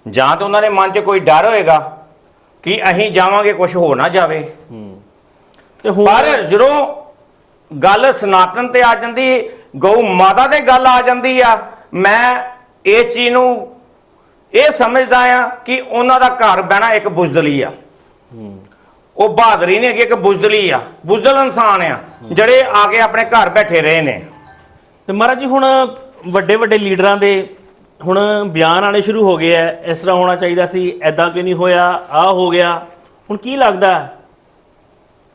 ਜਾਂ ਤਾਂ ਉਹਨਾਂ ਦੇ ਮਨ 'ਚ ਕੋਈ ਡਰ ਹੋਏਗਾ ਕਿ ਅਸੀਂ ਜਾਵਾਂਗੇ ਕੁਝ ਹੋ ਨਾ ਜਾਵੇ? ਤੇ ਹੁਣ ਪਰ ਜਦੋਂ ਗੱਲ ਸਨਾਤਨ ਤੇ ਆ ਜਾਂਦੀ ਗਊ ਮਾਤਾ ਤੇ ਗੱਲ ਆ ਜਾਂਦੀ ਆ ਮੈਂ ਇਸ ਚੀਜ਼ ਨੂੰ ਇਹ ਸਮਝਦਾ ਆ ਕਿ ਉਹਨਾਂ ਦਾ ਘਰ ਬਹਿਣਾ ਇੱਕ ਬੁਜ਼ਦਲੀ ਆ। ਉਹ ਬਹਾਦਰੀ ਨਹੀਂ ਹੈਗੀ ਇੱਕ ਬੁਜ਼ਦਲੀ ਆ। ਬੁਜ਼ਦਲ ਇਨਸਾਨ ਆ ਜਿਹੜੇ ਆ ਕੇ ਆਪਣੇ ਘਰ ਬੈਠੇ ਰਹੇ ਨੇ। ਤੇ ਮਹਾਰਾਜ ਜੀ ਹੁਣ ਵੱਡੇ ਵੱਡੇ ਲੀਡਰਾਂ ਦੇ ਹੁਣ ਬਿਆਨ ਆਣੇ ਸ਼ੁਰੂ ਹੋ ਗਏ ਐ ਇਸ ਤਰ੍ਹਾਂ ਹੋਣਾ ਚਾਹੀਦਾ ਸੀ ਐਦਾਂ ਕਿਉਂ ਨਹੀਂ ਹੋਇਆ ਆ ਹੋ ਗਿਆ। ਹੁਣ ਕੀ ਲੱਗਦਾ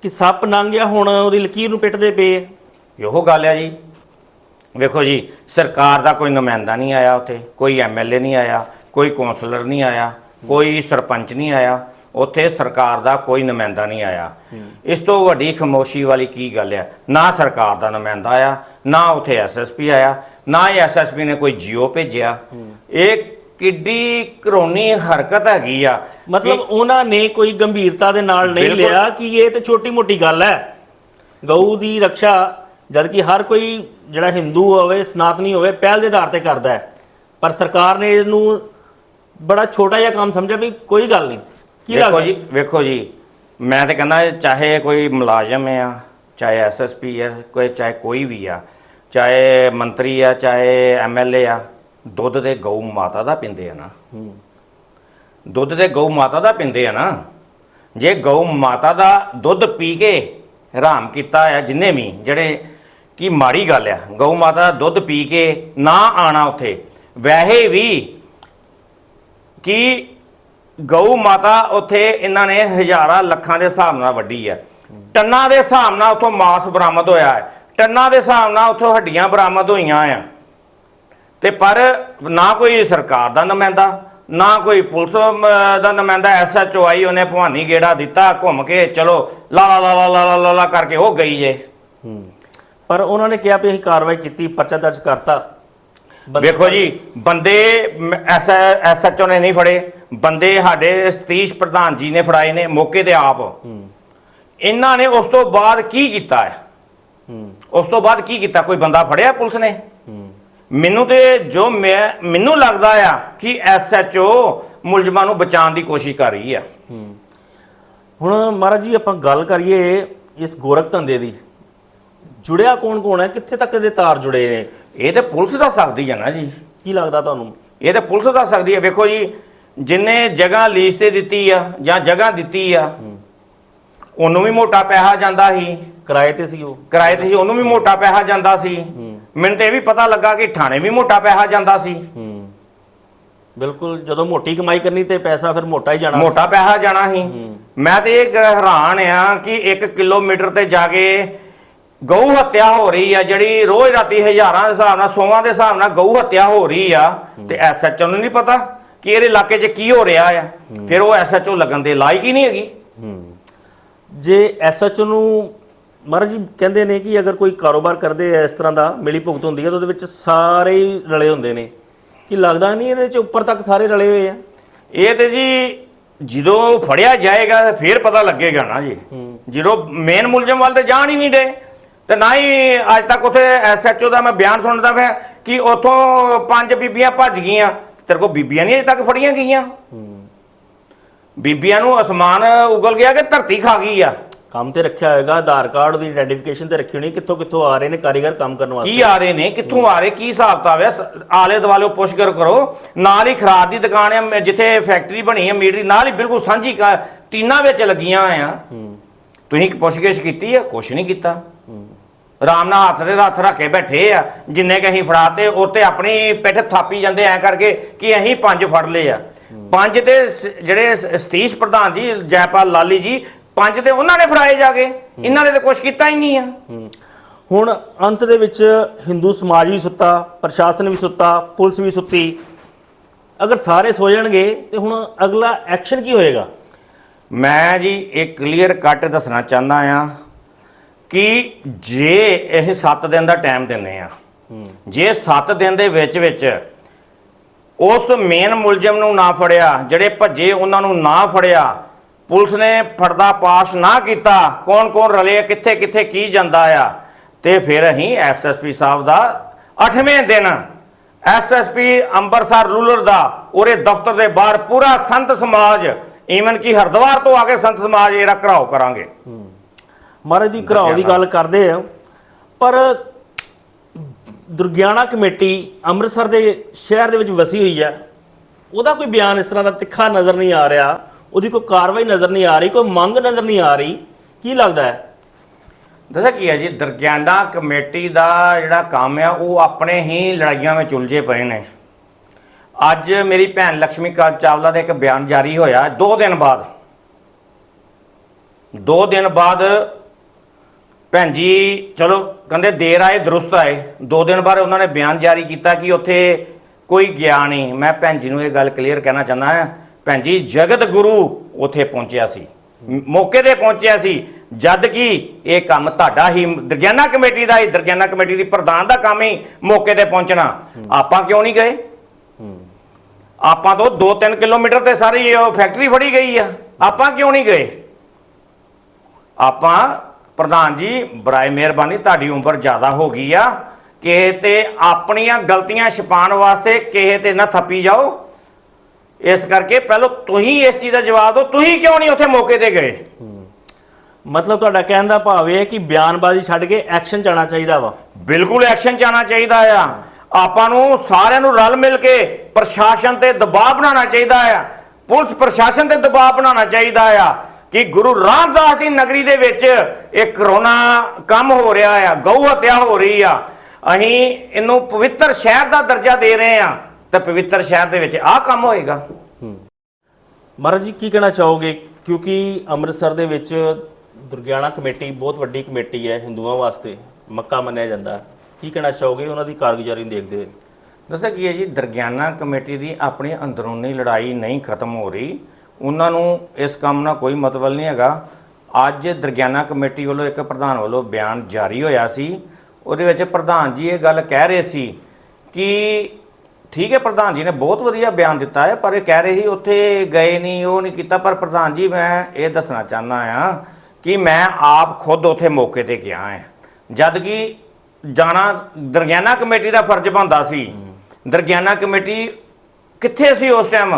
ਕਿ ਸੱਪ ਲੰਘ ਗਿਆ ਹੁਣ ਉਹਦੀ ਲਕੀਰ ਨੂੰ ਪਿੱਟਦੇ ਪਏ? ਇਹੋ ਗੱਲ ਆ ਜੀ। ਵੇਖੋ ਜੀ ਸਰਕਾਰ ਦਾ ਕੋਈ ਨੁਮਾਇੰਦਾ ਨਹੀਂ ਆਇਆ ਉੱਥੇ ਕੋਈ ਐਮਐਲਏ ਨਹੀਂ ਆਇਆ ਕੋਈ ਕੌਂਸਲਰ ਨਹੀਂ ਆਇਆ ਕੋਈ ਸਰਪੰਚ ਨਹੀਂ ਆਇਆ। ਉੱਥੇ ਸਰਕਾਰ ਦਾ ਕੋਈ ਨੁਮਾਇੰਦਾ ਨਹੀਂ ਆਇਆ। ਇਸ ਤੋਂ ਵੱਡੀ ਖਮੋਸ਼ੀ ਵਾਲੀ ਕੀ ਗੱਲ ਆ? ਨਾ ਸਰਕਾਰ ਦਾ ਨੁਮਾਇੰਦਾ ਆਇਆ ਨਾ ਉੱਥੇ ਐਸਐਸਪੀ ਆਇਆ ਨਾ ਹੀ ਐਸਐਸਪੀ ਨੇ ਕੋਈ ਜੀਓ ਭੇਜਿਆ। ਇਹ ਕਿੱਡੀ ਕਰੋਨੀ ਹਰਕਤ ਹੈਗੀ ਆ ਮਤਲਬ ਉਹਨਾਂ ਨੇ ਕੋਈ ਗੰਭੀਰਤਾ ਦੇ ਨਾਲ ਨਹੀਂ। ਲਿਆ ਕਿ ਇਹ ਤੇ ਛੋਟੀ ਮੋਟੀ ਗੱਲ ਹੈ। ਗਊ ਦੀ ਰੱਖਿਆ ਜਦ ਕਿ ਹਰ ਕੋਈ ਜਿਹੜਾ ਹਿੰਦੂ ਹੋਵੇ ਸਨਾਤਨੀ ਹੋਵੇ ਪਹਿਲ ਦੇ ਆਧਾਰ ਤੇ ਕਰਦਾ ਹੈ। ਪਰ ਸਰਕਾਰ ਨੇ ਇਹਨੂੰ ਬੜਾ ਛੋਟਾ ਜਿਹਾ ਕੰਮ ਸਮਝਿਆ ਵੀ ਕੋਈ ਗੱਲ ਨਹੀਂ। ਕੀ ਵੇਖੋ ਜੀ ਵੇਖੋ ਜੀ ਮੈਂ ਤਾਂ ਕਹਿੰਦਾ ਚਾਹੇ ਕੋਈ ਮੁਲਾਜ਼ਮ ਆ ਚਾਹੇ ਐਸਐਸਪੀ ਆ ਕੋਈ ਚਾਹੇ ਕੋਈ ਵੀ ਆ ਚਾਹੇ ਮੰਤਰੀ ਆ ਚਾਹੇ ਐਮਐਲਏ ਆ ਦੁੱਧ ਦੇ ਗਊ ਮਾਤਾ ਦਾ ਪਿੰਦੇ ਆ ਨਾ। ਦੁੱਧ ਦੇ ਗਊ ਮਾਤਾ ਦਾ ਪਿੰਦੇ ਆ ਨਾ। ਜੇ ਗਊ ਮਾਤਾ ਦਾ ਦੁੱਧ ਪੀ ਕੇ ਹਰਾਮ ਕੀਤਾ ਆ ਜਿੰਨੇ ਵੀ ਜਿਹੜੇ ਕੀ ਮਾੜੀ ਗੱਲ ਆ ਗਊ ਮਾਤਾ ਦਾ ਦੁੱਧ ਪੀ ਕੇ ਨਾ ਆਣਾ ਉੱਥੇ ਵੈਸੇ ਵੀ ਕਿ ਗਊ ਮਾਤਾ ਉੱਥੇ ਇਹਨਾਂ ਨੇ ਹਜ਼ਾਰਾਂ ਲੱਖਾਂ ਦੇ ਹਿਸਾਬ ਨਾਲ ਵੱਢੀ ਹੈ। ਟੰਨਾਂ ਦੇ ਹਿਸਾਬ ਨਾਲ ਉੱਥੋਂ ਮਾਸ ਬਰਾਮਦ ਹੋਇਆ ਹੈ। ਟੰਨਾਂ ਦੇ ਹਿਸਾਬ ਨਾਲ ਉੱਥੋਂ ਹੱਡੀਆਂ ਬਰਾਮਦ ਹੋਈਆਂ ਆ। ਤੇ ਪਰ ਨਾ ਕੋਈ ਸਰਕਾਰ ਦਾ ਨੁਮਾਇੰਦਾ ਨਾ ਕੋਈ ਪੁਲਿਸ ਦਾ ਨੁਮਾਇੰਦਾ ਐਸਐਚਓ ਆਈ ਉਹਨੇ ਭਵਾਨੀ ਗੇੜਾ ਦਿੱਤਾ ਘੁੰਮ ਕੇ ਚਲੋ ਲਾ ਲਾ ਲਾ ਲਾ ਲਾ ਲਾ ਕਰਕੇ ਉਹ ਗਈ ਜੇ। ਪਰ ਉਹਨਾਂ ਨੇ ਕਿਹਾ ਵੀ ਅਸੀਂ ਕਾਰਵਾਈ ਕੀਤੀ ਪਰਚਾ ਦਰਜ ਕਰਤਾ। ਵੇਖੋ ਜੀ ਬੰਦੇ ਐਸਐਚਓ ਨੇ ਨਹੀਂ ਫੜੇ। ਬੰਦੇ ਸਾਡੇ ਸਤੀਸ਼ ਪ੍ਰਧਾਨ ਜੀ ਨੇ ਫੜਾਏ ਨੇ ਮੌਕੇ ਤੇ ਆਪ। ਇਹਨਾਂ ਨੇ ਉਸ ਤੋਂ ਬਾਅਦ ਕੀ ਕੀਤਾ ਹੈ? ਹੂੰ ਉਸ ਤੋਂ ਬਾਅਦ ਕੀ ਕੀਤਾ? ਕੋਈ ਬੰਦਾ ਫੜਿਆ ਪੁਲਿਸ ਨੇ? ਹੂੰ ਮੈਨੂੰ ਤੇ ਜੋ ਮੈਂ ਮੈਨੂੰ ਲੱਗਦਾ ਆ ਕਿ ਐਸਐਚਓ ਮੁਲਜ਼ਮਾਂ ਨੂੰ ਬਚਾਉਣ ਦੀ ਕੋਸ਼ਿਸ਼ ਕਰ ਰਹੀ ਆ। ਹੂੰ। ਹੁਣ ਮਹਾਰਾਜ ਜੀ ਆਪਾਂ ਗੱਲ ਕਰੀਏ ਇਸ ਗੋਰਖ ਧੰਦੇ ਦੀ। ਜੁੜਿਆ ਕੌਣ ਕੌਣ ਹੈ? ਕਿੱਥੇ ਤੱਕ ਇਹਦੇ ਤਾਰ ਜੁੜੇ ਨੇ? ਇਹ ਤੇ ਪੁਲਿਸ ਦਾ ਸਕਦੀ ਆ ਨਾ ਜੀ। ਕੀ ਲੱਗਦਾ ਤੁਹਾਨੂੰ? ਇਹ ਤੇ ਪੁਲਿਸ ਦਾ ਸਕਦੀ ਹੈ ਵੇਖੋ ਜੀ ਜਿਨੇ ਜਗ੍ਹਾ ਲੀਜ਼ ਤੇ ਦਿੱਤੀ ਆ ਜਾਂ ਜਗ੍ਹਾ ਦਿੱਤੀ ਆ ਉਹਨੂੰ ਵੀ ਮੋਟਾ ਪੈਸਾ ਜਾਂਦਾ ਸੀ। ਕਿਰਾਏ ਤੇ ਸੀ ਉਹ। ਕਿਰਾਏ ਤੇ ਸੀ ਉਹਨੂੰ ਵੀ ਮੋਟਾ ਪੈਸਾ ਜਾਂਦਾ ਸੀ। ਮੈਨੂੰ ਤੇ ਇਹ ਵੀ ਪਤਾ ਲੱਗਾ ਕਿ ਥਾਣੇ ਵੀ ਮੋਟਾ ਪੈਸਾ ਜਾਂਦਾ ਸੀ। ਬਿਲਕੁਲ ਜਦੋਂ ਮੋਟੀ ਕਮਾਈ ਕਰਨੀ ਤੇ ਪੈਸਾ ਫਿਰ ਮੋਟਾ ਹੀ ਜਾਣਾ। ਮੋਟਾ ਪੈਸਾ ਜਾਣਾ ਸੀ। ਮੈਂ ਤੇ ਇਹ ਹੈਰਾਨ ਆ ਕਿ 1 ਕਿਲੋਮੀਟਰ ਤੇ ਜਾ ਕੇ ਗਊ ਹੱਤਿਆ ਹੋ ਰਹੀ ਆ ਜਿਹੜੀ ਰੋਜ਼ ਰਾਤੀ ਹਜ਼ਾਰਾਂ ਦੇ ਹਿਸਾਬ ਨਾਲ ਸੌਵਾਂ ਦੇ ਹਿਸਾਬ ਨਾਲ ਗਊ ਹੱਤਿਆ ਹੋ ਰਹੀ ਆ ਤੇ ਐਸਐਚਓ ਨੂੰ ਨਹੀਂ ਪਤਾ? ਕਿ ਇਹਦੇ ਇਲਾਕੇ 'ਚ ਕੀ ਹੋ ਰਿਹਾ ਆ? ਫਿਰ ਉਹ ਐਸਐਚਓ ਲੱਗਣ ਦੇ ਲਾਇਕ ਹੀ ਨਹੀਂ ਹੈਗੀ। ਜੇ ਐਸਐਚਓ ਨੂੰ ਮਹਾਰਾਜ ਜੀ ਕਹਿੰਦੇ ਨੇ ਕਿ ਅਗਰ ਕੋਈ ਕਾਰੋਬਾਰ ਕਰਦੇ ਆ ਇਸ ਤਰ੍ਹਾਂ ਦਾ ਮਿਲੀ ਭੁਗਤ ਹੁੰਦੀ ਹੈ ਤਾਂ ਉਹਦੇ ਵਿੱਚ ਸਾਰੇ ਹੀ ਰਲੇ ਹੁੰਦੇ ਨੇ। ਕਿ ਲੱਗਦਾ ਨਹੀਂ ਇਹਦੇ ਚ ਉੱਪਰ ਤੱਕ ਸਾਰੇ ਰਲੇ ਹੋਏ ਆ? ਇਹ ਤੇ ਜੀ ਜਦੋਂ ਫੜਿਆ ਜਾਏਗਾ ਤਾਂ ਫੇਰ ਪਤਾ ਲੱਗੇਗਾ ਨਾ ਜੀ। ਜਦੋਂ ਮੇਨ ਮੁਲਜ਼ਮ ਵੱਲ ਤੇ ਜਾਣ ਹੀ ਨਹੀਂ ਡੇ ਤੇ ਨਾ ਹੀ ਅੱਜ ਤੱਕ ਉਥੇ ਐਸਐਚਓ ਦਾ ਮੈਂ ਬਿਆਨ ਸੁਣਦਾ ਪਿਆ ਕਿ ਉਥੋਂ ਪੰਜ ਬੀਬੀਆਂ ਭੱਜ ਗਈਆਂ। ਤੇਰੇ ਕੋਲ ਬੀਬੀਆਂ ਨਹੀਂ ਅਜੇ ਤੱਕ ਫੜੀਆਂ ਗਈਆਂ। ਬੀਬੀਆਂ ਨੂੰ ਅਸਮਾਨ ਉਗਲ ਗਿਆ ਕਿ ਧਰਤੀ ਖਾ ਗਈ ਆ। ਕੰਮ ਤੇ ਰੱਖਿਆ ਹੋਏਗਾ ਆਧਾਰ ਕਾਰਡ ਦੀ ਆਈਡੈਂਟੀਫਿਕੇਸ਼ਨ ਤੇ ਰੱਖੀ ਹੋਣੀ ਕਿੱਥੋਂ ਕਿੱਥੋਂ ਆ ਰਹੇ ਨੇ ਕਾਰੀਗਰ ਕੰਮ ਕਰਨ ਵਾਸਤੇ। ਕੀ ਆ ਰਹੇ ਨੇ ਕਿੱਥੋਂ ਆ ਰਹੇ ਕੀ ਹਿਸਾਬ ਕਿਤਾਬ ਹੈ ਆਲੇ ਦੁਆਲੇ ਪੁੱਛਗਿਰ ਕਰੋ ਨਾਲ ਹੀ ਖਰਾਦ ਦੀ ਦੁਕਾਨ ਹੈ ਮ- ਜਿੱਥੇ ਫੈਕਟਰੀ ਬਣੀ ਹੈ ਮੀਟ ਦੀ ਨਾਲ ਹੀ ਬਿਲਕੁਲ ਸਾਂਝੀ ਕਾ- ਟੀਨਾਂ ਵਿੱਚ ਲੱਗੀਆਂ ਆ ਤੁਸੀਂ ਪੁੱਛਗਿਛ ਕੀਤੀ ਆ ਕੁਛ ਨਹੀਂ ਕੀਤਾ। ਰਾਮ ਨਾਲ ਹੱਥ ਦੇ ਹੱਥ ਰੱਖ ਕੇ ਬੈਠੇ ਆ ਜਿੰਨੇ ਕਿ ਅਸੀਂ ਫੜਾਤੇ ਉੱਤੇ ਆਪਣੀ ਪਿੱਠ ਥਾਪੀ ਜਾਂਦੇ ਐ ਕਰਕੇ ਕਿ ਅਸੀਂ ਪੰਜ ਫੜ ਲਏ ਆ। ਪੰਜ ਤੇ ਸ- ਜਿਹੜੇ ਸ- ਸਤੀਸ਼ ਪ੍ਰਧਾਨ ਜੀ ਜੈਪਾਲ ਲਾਲੀ ਜੀ ਪੰਜ ਤੇ ਉਹਨਾਂ ਨੇ ਫੜਾਏ ਜਾ ਕੇ। ਇਹਨਾਂ ਨੇ ਤਾਂ ਕੁਛ ਕੀਤਾ ਹੀ ਨਹੀਂ ਆ। ਹੁਣ ਅੰਤ ਦੇ ਵਿੱਚ ਹਿੰਦੂ ਸਮਾਜ ਵੀ ਸੁੱਤਾ ਪ੍ਰਸ਼ਾਸਨ ਵੀ ਸੁੱਤਾ ਪੁਲਿਸ ਵੀ ਸੁੱਤੀ। ਅਗਰ ਸਾਰੇ ਸੋ ਜਾਣਗੇ ਤੇ ਹੁਣ ਅਗਲਾ ਐਕਸ਼ਨ ਕੀ ਹੋਏਗਾ? ਮੈਂ ਜੀ ਇਹ ਕਲੀਅਰ ਕੱਟ ਦੱਸਣਾ ਚਾਹੁੰਦਾ ਆ ਕਿ ਜੇ ਇਹ 7 ਦਿਨ ਦਾ ਟਾਈਮ ਦਿੰਨੇ ਆ ਜੇ 7 ਦਿਨ ਦੇ ਵਿੱਚ ਵਿੱਚ ਉਸ ਮੇਨ ਮੁਲਜ਼ਮ ਨੂੰ ਨਾ ਫੜਿਆ, ਜਿਹੜੇ ਭੱਜੇ ਉਹਨਾਂ ਨੂੰ ਨਾ ਫੜਿਆ, ਪੁਲਿਸ ਨੇ ਫੜਦਾ ਪਾਸ਼ ਨਾ ਕੀਤਾ ਕੌਣ ਕੌਣ ਰਲੇ ਕਿੱਥੇ ਕਿੱਥੇ ਕੀ ਜਾਂਦਾ ਆ, ਤੇ ਫਿਰ ਅਸੀਂ ਐਸਐਸਪੀ ਸਾਹਿਬ ਦਾ 8ਵੇਂ ਦਿਨ ਐਸਐਸਪੀ ਅੰਮ੍ਰਿਤਸਰ ਰੂਰਲ ਦਾ ਉਹਦੇ ਦਫ਼ਤਰ ਦੇ ਬਾਹਰ ਪੂਰਾ ਸੰਤ ਸਮਾਜ ਈਵਨ ਕਿ ਹਰਦੁਆਰ ਤੋਂ ਆ ਕੇ ਸੰਤ ਸਮਾਜ ਜਿਹੜਾ ਘਰਾਓ ਕਰਾਂਗੇ। ਮਹਾਰਾਜ ਦੀ ਘਰਾਓ ਦੀ ਗੱਲ ਕਰਦੇ ਆ। ਪਰ ਦੁਰਗਿਆਣਾ ਕਮੇਟੀ ਅੰਮ੍ਰਿਤਸਰ ਦੇ ਸ਼ਹਿਰ ਦੇ ਵਿੱਚ ਵਸੀ ਹੋਈ ਹੈ। ਉਹਦਾ ਕੋਈ ਬਿਆਨ ਇਸ ਤਰ੍ਹਾਂ ਦਾ ਤਿੱਖਾ ਨਜ਼ਰ ਨਹੀਂ ਆ ਰਿਹਾ। ਉਹਦੀ ਕੋਈ ਕਾਰਵਾਈ ਨਜ਼ਰ ਨਹੀਂ ਆ ਰਹੀ ਕੋਈ ਮੰਗ ਨਜ਼ਰ ਨਹੀਂ ਆ ਰਹੀ। ਕੀ ਲੱਗਦਾ ਹੈ? ਦੱਸਿਆ ਕੀ ਹੈ ਜੀ ਦਰਗਿਆਨਾ ਕਮੇਟੀ ਦਾ ਜਿਹੜਾ ਕੰਮ ਆ ਉਹ ਆਪਣੇ ਹੀ ਲੜਾਈਆਂ ਵਿੱਚ ਉਲਝੇ ਪਏ ਨੇ। ਅੱਜ ਮੇਰੀ ਭੈਣ ਲక్ష్ਮੀਕਾਂਤ ਚਾਵਲਾ ਦਾ ਇੱਕ ਬਿਆਨ ਜਾਰੀ ਹੋਇਆ 2 ਦਿਨ ਬਾਅਦ। 2 ਦਿਨ ਬਾਅਦ ਭੈਣ ਜੀ, ਚਲੋ, ਕਹਿੰਦੇ ਦੇਰ ਆਏ, ਦਰੁਸਤ ਆਏ। ਦੋ ਦਿਨ ਬਾਅਦ ਉਹਨਾਂ ਨੇ ਬਿਆਨ ਜਾਰੀ ਕੀਤਾ ਕਿ ਉੱਥੇ ਕੋਈ ਗਿਆ ਨਹੀਂ। ਮੈਂ ਭੈਣ ਜੀ ਨੂੰ ਇਹ ਗੱਲ ਕਲੀਅਰ ਕਹਿਣਾ ਚਾਹੁੰਦਾ ਹਾਂ। ਭੈਣ ਜੀ, ਜਗਤ ਗੁਰੂ ਉੱਥੇ ਪਹੁੰਚਿਆ ਸੀ। ਮੌਕੇ ਤੇ ਪਹੁੰਚਿਆ ਸੀ। ਜਦ ਕਿ ਇਹ ਕੰਮ ਤੁਹਾਡਾ ਹੀ, ਦਰਗਿਆਨਾ ਕਮੇਟੀ ਦਾ ਹੀ, ਦਰਗਿਆਨਾ ਕਮੇਟੀ ਦੀ ਪ੍ਰਧਾਨ ਦਾ ਕੰਮ ਹੀ ਮੌਕੇ ਤੇ ਪਹੁੰਚਣਾ। ਆਪਾਂ ਕਿਉਂ ਨਹੀਂ ਗਏ? ਆਪਾਂ ਤੋਂ 2-3 ਕਿਲੋਮੀਟਰ ਤੇ ਸਾਰੀ ਉਹ ਫੈਕਟਰੀ ਫੜੀ ਗਈ ਆ। ਆਪਾਂ ਕਿਉਂ ਨਹੀਂ ਗਏ? ਆਪਾਂ ਪ੍ਰਧਾਨ ਜੀ ਬਰਾਏ ਮਿਹਰਬਾਨੀ ਤੁਹਾਡੀ ਉਮਰ ਜ਼ਿਆਦਾ ਹੋ ਗਈ ਆ। ਕਿਸੇ ਤੇ ਆਪਣੀਆਂ ਗਲਤੀਆਂ ਛਪਾਉਣ ਵਾਸਤੇ ਕਿਸੇ ਤੇ ਨਾ ਥੱਪੀ ਜਾਓ। ਇਸ ਕਰਕੇ ਪਹਿਲਾਂ ਤੁਸੀਂ ਇਸ ਚੀਜ਼ ਦਾ ਜਵਾਬ ਦਿਓ। ਤੁਸੀਂ ਕਿਉਂ ਨਹੀਂ ਉੱਥੇ ਮੌਕੇ ਤੇ ਗਏ? ਮਤਲਬ ਤੁਹਾਡਾ ਕਹਿਣ ਦਾ ਭਾਵ ਇਹ ਹੈ ਕਿ ਬਿਆਨਬਾਜ਼ੀ ਛੱਡ ਕੇ ਐਕਸ਼ਨ ਚਾਹਣਾ ਚਾਹੀਦਾ ਵਾ। ਬਿਲਕੁਲ ਐਕਸ਼ਨ ਚਾਹਣਾ ਚਾਹੀਦਾ ਆ। ਆਪਾਂ ਨੂੰ ਸਾਰਿਆਂ ਨੂੰ ਰਲ ਮਿਲ ਕੇ ਪ੍ਰਸ਼ਾਸਨ ਤੇ ਦਬਾਅ ਬਣਾਉਣਾ ਚਾਹੀਦਾ ਆ। ਪੁਲਿਸ ਪ੍ਰਸ਼ਾਸਨ ਤੇ ਦਬਾਅ ਬਣਾਉਣਾ ਚਾਹੀਦਾ ਆ। ਕਿ ਗੁਰੂ ਰਾਮਦਾਸ ਦੀ ਨਗਰੀ ਦੇ ਵਿੱਚ ਇਹ ਕਰੋਨਾ ਕੰਮ ਹੋ ਰਿਹਾ ਆ ਗਊ ਹੱਤਿਆ ਹੋ ਰਹੀ ਆ। ਅਸੀਂ ਇਹਨੂੰ ਪਵਿੱਤਰ ਸ਼ਹਿਰ ਦਾ ਦਰਜਾ ਦੇ ਰਹੇ ਆ ਤੇ ਪਵਿੱਤਰ ਸ਼ਹਿਰ ਦੇ ਵਿੱਚ ਆਹ ਕੰਮ ਹੋਏਗਾ। ਮਹਾਰਾਜ ਜੀ ਕੀ ਕਹਿਣਾ ਚਾਹੋਗੇ? ਕਿਉਂਕਿ ਅੰਮ੍ਰਿਤਸਰ ਦੇ ਵਿੱਚ ਦੁਰਗਿਆਣਾ ਕਮੇਟੀ ਬਹੁਤ ਵੱਡੀ ਕਮੇਟੀ ਹੈ ਹਿੰਦੂਆਂ ਵਾਸਤੇ ਮੱਕਾ ਮੰਨਿਆ ਜਾਂਦਾ। ਕੀ ਕਹਿਣਾ ਚਾਹੋਗੇ? ਉਹਨਾਂ ਦੀ ਕਾਰਗੁਜ਼ਾਰੀ ਨੂੰ ਦੇਖਦੇ ਹੋਏ। ਦੱਸਿਆ ਕੀ ਹੈ ਜੀ ਦਰਗਿਆਨਾ ਕਮੇਟੀ ਦੀ ਆਪਣੀ ਅੰਦਰੂਨੀ ਲੜਾਈ ਨਹੀਂ ਖਤਮ ਹੋ ਰਹੀ। ਉਹਨਾਂ ਨੂੰ ਇਸ ਕੰਮ ਨਾਲ ਕੋਈ ਮਤਲਬ ਨਹੀਂ ਹੈਗਾ। ਅੱਜ ਦਰਗਿਆਨਾ ਕਮੇਟੀ ਵੱਲੋਂ ਇੱਕ ਪ੍ਰਧਾਨ ਵੱਲੋਂ ਬਿਆਨ ਜਾਰੀ ਹੋਇਆ ਸੀ। ਉਹਦੇ ਵਿੱਚ ਪ੍ਰਧਾਨ ਜੀ ਇਹ ਗੱਲ ਕਹਿ ਰਹੇ ਸੀ ਕਿ ਠੀਕ ਹੈ ਪ੍ਰਧਾਨ ਜੀ ਨੇ ਬਹੁਤ ਵਧੀਆ ਬਿਆਨ ਦਿੱਤਾ ਹੈ ਪਰ ਇਹ ਕਹਿ ਰਹੇ ਸੀ ਉੱਥੇ ਗਏ ਨਹੀਂ ਉਹ ਨਹੀਂ ਕੀਤਾ। ਪਰ ਪ੍ਰਧਾਨ ਜੀ ਮੈਂ ਇਹ ਦੱਸਣਾ ਚਾਹੁੰਦਾ ਆ ਕਿ ਮੈਂ ਆਪ ਖੁਦ ਉੱਥੇ ਮੌਕੇ ਤੇ ਗਿਆ ਹਾਂ। ਜਦ ਕਿ ਜਾਣਾ ਦਰਗਿਆਨਾ ਕਮੇਟੀ ਦਾ ਫਰਜ਼ ਬਣਦਾ ਸੀ। ਦਰਗਿਆਨਾ ਕਮੇਟੀ ਕਿੱਥੇ ਸੀ ਉਸ ਟਾਈਮ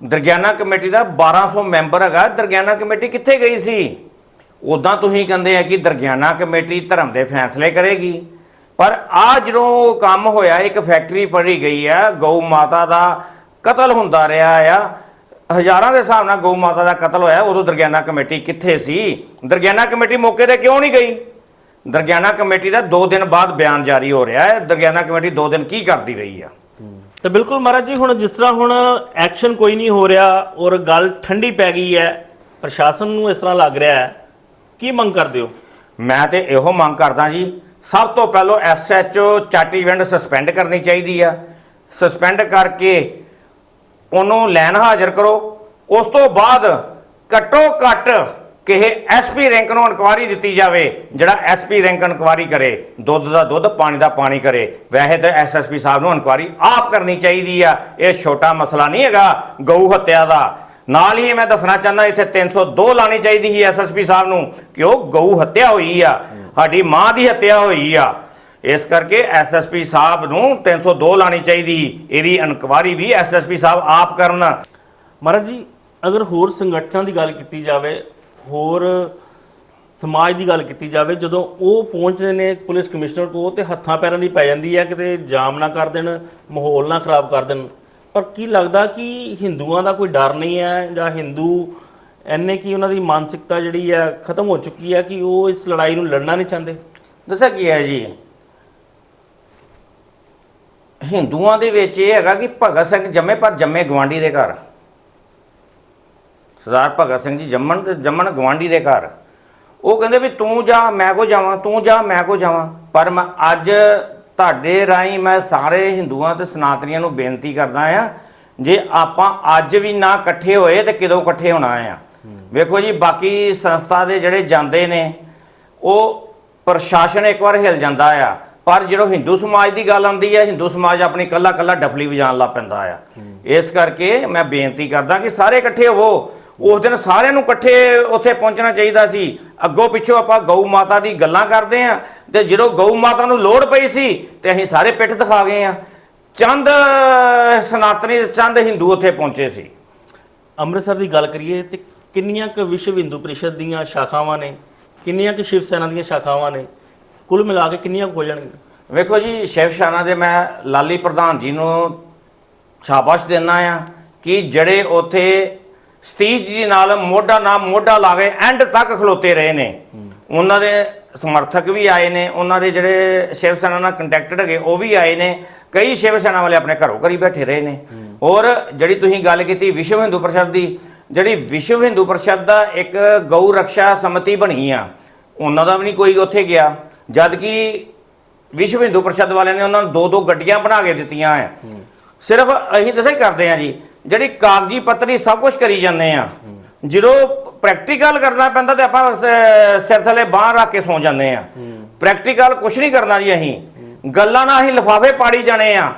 ਦਰਗਿਆਨਾ ਕਮੇਟੀ ਦਾ 1200 ਮੈਂਬਰ ਹੈਗਾ। ਦਰਗਿਆਨਾ ਕਮੇਟੀ ਕਿੱਥੇ ਗਈ ਸੀ? ਉਦਾਂ ਤੁਸੀਂ ਕਹਿੰਦੇ ਆ ਕਿ ਦਰਗਿਆਨਾ ਕਮੇਟੀ ਧਰਮ ਦੇ ਫੈਸਲੇ ਕਰੇਗੀ। ਪਰ ਆ ਜਦੋਂ ਕੰਮ ਹੋਇਆ, ਇੱਕ ਫੈਕਟਰੀ ਪੜੀ ਗਈ ਆ, ਗਊ ਮਾਤਾ ਦਾ ਕਤਲ ਹੁੰਦਾ ਰਿਹਾ ਆ। ਹਜ਼ਾਰਾਂ ਦੇ ਹਿਸਾਬ ਨਾਲ ਗਊ ਮਾਤਾ ਦਾ ਕਤਲ ਹੋਇਆ, ਉਦੋਂ ਦਰਗਿਆਨਾ ਕਮੇਟੀ ਕਿੱਥੇ ਸੀ? ਦਰਗਿਆਨਾ ਕਮੇਟੀ ਮੌਕੇ ਤੇ ਕਿਉਂ ਨਹੀਂ ਗਈ? ਦਰਗਿਆਨਾ ਕਮੇਟੀ ਦਾ 2 ਦਿਨ ਬਾਅਦ ਬਿਆਨ ਜਾਰੀ ਹੋ ਰਿਹਾ ਹੈ। ਦਰਗਿਆਨਾ ਕਮੇਟੀ 2 ਦਿਨ ਕੀ ਕਰਦੀ ਰਹੀ ਆ? ਤੇ ਬਿਲਕੁਲ ਮਹਾਰਾਜ ਜੀ, ਹੁਣ ਜਿਸ ਤਰ੍ਹਾਂ ਹੁਣ ਐਕਸ਼ਨ ਕੋਈ ਨਹੀਂ ਹੋ ਰਿਹਾ ਔਰ ਗੱਲ ਠੰਡੀ ਪੈ ਗਈ ਹੈ, ਪ੍ਰਸ਼ਾਸਨ ਨੂੰ ਇਸ ਤਰ੍ਹਾਂ ਲੱਗ ਰਿਹਾ ਹੈ, ਕੀ ਮੰਗ ਕਰਦੇ ਹੋ? ਮੈਂ ਤੇ ਇਹੋ ਮੰਗ ਕਰਦਾ ਜੀ, ਸਭ ਤੋਂ ਪਹਿਲਾਂ ਐਸਐਚਓ ਚਾਟੀ ਇਵੈਂਟ ਸਸਪੈਂਡ ਕਰਨੀ ਚਾਹੀਦੀ ਆ। ਸਸਪੈਂਡ ਕਰਕੇ ਉਹਨੂੰ ਲੈਣ ਹਾਜ਼ਰ ਕਰੋ। ਉਸ ਤੋਂ ਬਾਅਦ ਘੱਟੋ ਘੱਟ ਕਿਸੇ ਐਸਪੀ ਰੈਂਕ ਨੂੰ ਇਨਕੁਆਰੀ ਦਿੱਤੀ ਜਾਵੇ, ਜਿਹੜਾ ਐਸਪੀ ਰੈਂਕ ਇਨਕੁਆਰੀ ਕਰੇ, ਦੁੱਧ ਦਾ ਦੁੱਧ, ਪਾਣੀ ਦਾ ਪਾਣੀ ਕਰੇ। ਵੈਸੇ ਤਾਂ ਐਸਐਸਪੀ ਸਾਹਿਬ ਨੂੰ ਇਨਕੁਆਰੀ ਆਪ ਕਰਨੀ ਚਾਹੀਦੀ ਆ। ਇਹ ਛੋਟਾ ਮਸਲਾ ਨਹੀਂ ਹੈਗਾ, ਗਊ ਹੱਤਿਆ ਦਾ। ਨਾਲ ਹੀ ਮੈਂ ਦੱਸਣਾ ਚਾਹੁੰਦਾ, ਇੱਥੇ 302 ਲਾਣੀ ਚਾਹੀਦੀ ਸੀ ਐਸਐਸਪੀ ਸਾਹਿਬ ਨੂੰ, ਕਿ ਉਹ ਗਊ ਹੱਤਿਆ ਹੋਈ ਆ। ਸਾਡੀ ਮਾਂ ਦੀ ਹੱਤਿਆ ਹੋਈ ਆ। ਇਸ ਕਰਕੇ ਐਸਐਸਪੀ ਸਾਹਿਬ ਨੂੰ 302 ਲਾਣੀ ਚਾਹੀਦੀ ਇਹਦੀ ਇਨਕੁਆਰੀ ਵੀ ਐਸਐਸਪੀ ਸਾਹਿਬ ਆਪ ਕਰਨ। ਮਹਾਰਾਜ ਜੀ, ਅਗਰ ਹੋਰ ਸੰਗਠਨਾਂ ਦੀ ਗੱਲ ਕੀਤੀ ਜਾਵੇ ਹੋਰ ਸਮਾਜ ਦੀ ਗੱਲ ਕੀਤੀ ਜਾਵੇ, ਜਦੋਂ ਉਹ ਪਹੁੰਚਦੇ ਨੇ ਪੁਲਿਸ ਕਮਿਸ਼ਨਰ ਕੋਲ ਤੇ ਹੱਥਾਂ ਪੈਰਾਂ ਦੀ ਪੈ ਜਾਂਦੀ ਹੈ, ਕਿਤੇ ਜਾਮ ਨਾ ਕਰ ਦੇਣ, ਮਾਹੌਲ ਨਾ ਖਰਾਬ ਕਰ ਦੇਣ। ਪਰ ਕੀ ਲੱਗਦਾ ਕਿ ਹਿੰਦੂਆਂ ਦਾ ਕੋਈ ਡਰ ਨਹੀਂ ਹੈ ਜਾਂ ਹਿੰਦੂ ਐਨੇ ਕੀ ਉਹਨਾਂ ਦੀ ਮਾਨਸਿਕਤਾ ਜਿਹੜੀ ਹੈ ਖਤਮ ਹੋ ਚੁੱਕੀ ਹੈ ਕਿ ਉਹ ਇਸ ਲੜਾਈ ਨੂੰ ਲੜਨਾ ਨਹੀਂ ਚਾਹੁੰਦੇ? ਦੱਸਿਆ ਕੀ ਹੈ ਜੀ? ਹਿੰਦੂਆਂ ਦੇ ਵਿੱਚ ਇਹ ਹੈਗਾ ਕਿ ਭਗਤ ਸਿੰਘ ਜੰਮੇ ਪਰ ਜੰਮੇ ਗਵਾਂਡੀ ਦੇ ਘਰ। ਸਰਦਾਰ ਭਗਤ ਸਿੰਘ ਜੀ ਜੰਮਣ ਤੇ ਜੰਮਣ ਗਵਾਂਡੀ ਦੇ ਘਰ। ਉਹ ਕਹਿੰਦੇ ਵੀ ਤੂੰ ਜਾ, ਮੈਂ ਕੋ ਜਾਵਾਂ, ਤੂੰ ਜਾ, ਮੈਂ ਕੋ ਜਾਵਾਂ। ਪਰ ਮੈਂ ਅੱਜ ਤੁਹਾਡੇ ਰਾਹੀਂ ਮੈਂ ਸਾਰੇ ਹਿੰਦੂਆਂ ਤੇ ਸਨਾਤਨੀਆਂ ਨੂੰ ਬੇਨਤੀ ਕਰਦਾ ਆ, ਜੇ ਆਪਾਂ ਅੱਜ ਵੀ ਨਾ ਇਕੱਠੇ ਹੋਏ ਤੇ ਕਿਦੋਂ ਇਕੱਠੇ ਹੋਣਾ ਆ। ਵੇਖੋ ਜੀ, ਬਾਕੀ ਸੰਸਥਾ ਦੇ ਜਿਹੜੇ ਜਾਂਦੇ ਨੇ, ਉਹ ਪ੍ਰਸ਼ਾਸਨ ਇੱਕ ਵਾਰ ਹਿਲ ਜਾਂਦਾ ਆ। ਪਰ ਜਦੋਂ ਹਿੰਦੂ ਸਮਾਜ ਦੀ ਗੱਲ ਆਉਂਦੀ ਹੈ ਹਿੰਦੂ ਸਮਾਜ ਆਪਣੀ ਕੱਲਾ ਕੱਲਾ ਡਫਲੀ ਵਜਾਣ ਲੱਗ ਪੈਂਦਾ ਆ। ਇਸ ਕਰਕੇ ਮੈਂ ਬੇਨਤੀ ਕਰਦਾ ਕਿ ਸਾਰੇ ਇਕੱਠੇ ਹੋਵੋ। ਉਸ ਦਿਨ ਸਾਰਿਆਂ ਨੂੰ ਇਕੱਠੇ ਉੱਥੇ ਪਹੁੰਚਣਾ ਚਾਹੀਦਾ ਸੀ। ਅੱਗੋਂ ਪਿੱਛੋਂ ਆਪਾਂ ਗਊ ਮਾਤਾ ਦੀ ਗੱਲਾਂ ਕਰਦੇ ਆ ਤੇ ਜਦੋਂ ਗਊ ਮਾਤਾ ਨੂੰ ਲੋੜ ਪਈ ਸੀ ਤੇ ਅਸੀਂ ਸਾਰੇ ਪਿੱਠ ਦਿਖਾ ਗਏ ਆ। ਚੰਦ ਸਨਾਤਨੀ ਚੰਦ ਹਿੰਦੂ ਉੱਥੇ ਪਹੁੰਚੇ ਸੀ। ਅੰਮ੍ਰਿਤਸਰ ਦੀ ਗੱਲ ਕਰੀਏ ਤੇ ਕਿੰਨੀਆਂ ਕੁ ਵਿਸ਼ਵ ਹਿੰਦੂ ਪ੍ਰੀਸ਼ਦ ਦੀਆਂ ਸ਼ਾਖਾਵਾਂ ਨੇ ਕਿੰਨੀਆਂ ਕੁ ਸ਼ਿਵ ਸੈਨਾ ਦੀਆਂ ਸ਼ਾਖਾਵਾਂ ਨੇ ਕੁੱਲ ਮਿਲਾ ਕੇ ਕਿੰਨੀਆਂ ਕੁ ਹੋ ਜਾਣਗੀਆਂ? ਵੇਖੋ ਜੀ ਸ਼ਿਵ ਸ਼ਾਨਾ ਦੇ ਮੈਂ ਲਾਲੀ ਪ੍ਰਧਾਨ ਜੀ ਨੂੰ ਸ਼ਾਬਾਸ਼ ਦਿੰਦਾ ਆ ਕਿ ਜਿਹੜੇ ਉੱਥੇ ਸਤੀਸ਼ ਜੀ ਨਾਲ ਮੋਢਾ ਨਾਲ ਮੋਢਾ ਲਾ ਕੇ ਐਂਡ ਤੱਕ ਖਲੋਤੇ ਰਹੇ ਨੇ। ਉਹਨਾਂ ਦੇ ਸਮਰਥਕ ਵੀ ਆਏ ਨੇ, ਉਹਨਾਂ ਦੇ ਜਿਹੜੇ ਸ਼ਿਵ ਸੈਨਾ ਨਾਲ ਕੰਟੈਕਟਡ ਹੈਗੇ, ਉਹ ਵੀ ਆਏ ਨੇ। ਕਈ ਸ਼ਿਵ ਸੈਨਾ ਵਾਲੇ ਆਪਣੇ ਘਰੋਂ ਘਰੀ ਬੈਠੇ ਰਹੇ ਨੇ। ਔਰ ਜਿਹੜੀ ਤੁਸੀਂ ਗੱਲ ਕੀਤੀ ਵਿਸ਼ਵ ਹਿੰਦੂ ਪਰਿਸ਼ਦ ਦੀ, ਜਿਹੜੀ ਵਿਸ਼ਵ ਹਿੰਦੂ ਪਰਿਸ਼ਦ ਦਾ ਇੱਕ ਗਊ ਰੱਖਿਆ ਸਮਿਤੀ ਬਣੀ ਆ, ਉਹਨਾਂ ਦਾ ਵੀ ਨਹੀਂ ਕੋਈ ਉੱਥੇ ਗਿਆ। ਜਦ ਕਿ ਵਿਸ਼ਵ ਹਿੰਦੂ ਪਰਿਸ਼ਦ ਵਾਲਿਆਂ ਨੇ ਉਹਨਾਂ ਨੂੰ ਦੋ ਦੋ ਗੱਡੀਆਂ ਬਣਾ ਕੇ ਦਿੱਤੀਆਂ ਆ ਸਿਰਫ ਅਸੀਂ ਦੱਸਿਆ ਕਰਦੇ ਆ ਜੀ ਜਿਹੜੀ ਕਾਗਜ਼ੀ ਪੱਤਰੀ ਸਭ ਕੁਝ ਕਰੀ ਜਾਂਦੇ ਆ। ਜਦੋਂ ਪ੍ਰੈਕਟੀਕਲ ਕਰਨਾ ਪੈਂਦਾ ਤੇ ਆਪਾਂ ਸਿਰ ਥੱਲੇ ਬਾਹਰ ਰੱਖ ਕੇ ਸੌ ਜਾਂਦੇ ਆ। ਪ੍ਰੈਕਟੀਕਲ ਕੁਝ ਨਹੀਂ ਕਰਨਾ ਜੀ ਅਸੀਂ। ਗੱਲਾਂ ਨਾਲ ਅਸੀਂ ਲਿਫਾਫੇ ਪਾੜੀ ਜਾਣੇ ਆ।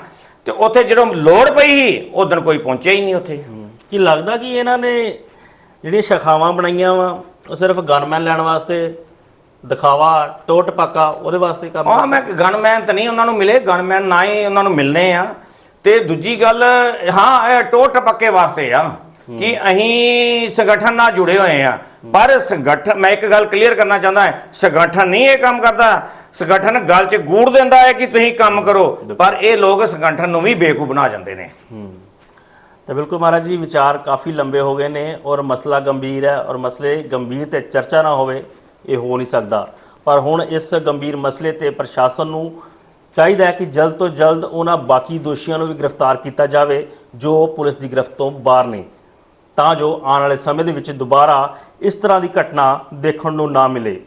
ਤੇ ਉੱਥੇ ਜਦੋਂ ਲੋੜ ਪਈ ਸੀ ਉਦੋਂ ਕੋਈ ਪਹੁੰਚਿਆ ਹੀ ਨਹੀਂ ਉੱਥੇ। ਕੀ ਲੱਗਦਾ ਕਿ ਇਹਨਾਂ ਨੇ ਜਿਹੜੀਆਂ ਸ਼ਾਖਾਵਾਂ ਬਣਾਈਆਂ ਵਾ ਉਹ ਸਿਰਫ ਗਨਮੈਨ ਲੈਣ ਵਾਸਤੇ ਦਿਖਾਵਾ ਟੋਟ ਪਾਕਾ ਉਹਦੇ ਵਾਸਤੇ ਕੰਮ ਹਾਂ ਮੈਂ ਗਨਮੈਨ ਤਾਂ ਨਹੀਂ ਉਹਨਾਂ ਨੂੰ ਮਿਲੇ। ਗਨਮੈਨ ਨਾ ਹੀ ਉਹਨਾਂ ਨੂੰ ਮਿਲਨੇ ਆ। ਤੇ ਦੂਜੀ ਗੱਲ, ਹਾਂ, ਇਹ ਟੋਟ ਪੱਕੇ ਵਾਸਤੇ ਆ ਕਿ ਅਸੀਂ ਸੰਗਠਨ ਨਾਲ ਜੁੜੇ ਹੋਏ ਆ। ਪਰ ਸੰਗਠਨ ਮੈਂ ਇੱਕ ਗੱਲ ਕਲੀਅਰ ਕਰਨਾ ਚਾਹੁੰਦਾ ਹਾਂ, ਸੰਗਠਨ ਨਹੀਂ ਇਹ ਕੰਮ ਕਰਦਾ। ਸੰਗਠਨ ਗੱਲ 'ਚ ਗੂੜ ਦਿੰਦਾ ਹੈ ਕਿ ਤੁਸੀਂ ਕੰਮ ਕਰੋ, ਪਰ ਇਹ ਲੋਕ ਸੰਗਠਨ ਨੂੰ ਵੀ ਬੇਕੂ ਬਣਾ ਜਾਂਦੇ ਨੇ। ਤਾਂ ਬਿਲਕੁਲ ਮਹਾਰਾਜ ਜੀ, ਵਿਚਾਰ ਕਾਫੀ ਲੰਬੇ ਹੋ ਗਏ ਨੇ ਔਰ ਮਸਲਾ ਗੰਭੀਰ ਹੈ ਔਰ ਮਸਲੇ ਗੰਭੀਰ ਤੇ ਚਰਚਾ ਨਾ ਹੋਵੇ, ਇਹ ਹੋ ਨਹੀਂ ਸਕਦਾ। ਪਰ ਹੁਣ ਇਸ ਗੰਭੀਰ ਮਸਲੇ ਤੇ ਪ੍ਰਸ਼ਾਸਨ ਨੂੰ ਚਾਹੀਦਾ ਹੈ ਕਿ ਜਲਦ ਤੋਂ ਜਲਦ ਉਹਨਾਂ ਬਾਕੀ ਦੋਸ਼ੀਆਂ ਨੂੰ ਵੀ ਗ੍ਰਿਫਤਾਰ ਕੀਤਾ ਜਾਵੇ, ਜੋ ਪੁਲਿਸ ਦੀ ਗ੍ਰਿਫਤ ਤੋਂ ਬਾਹਰ ਨੇ। ਤਾਂ ਜੋ ਆਉਣ ਵਾਲੇ ਸਮੇਂ ਦੇ ਵਿੱਚ ਦੁਬਾਰਾ ਇਸ ਤਰ੍ਹਾਂ ਦੀ ਘਟਨਾ ਦੇਖਣ ਨੂੰ ਨਾ ਮਿਲੇ।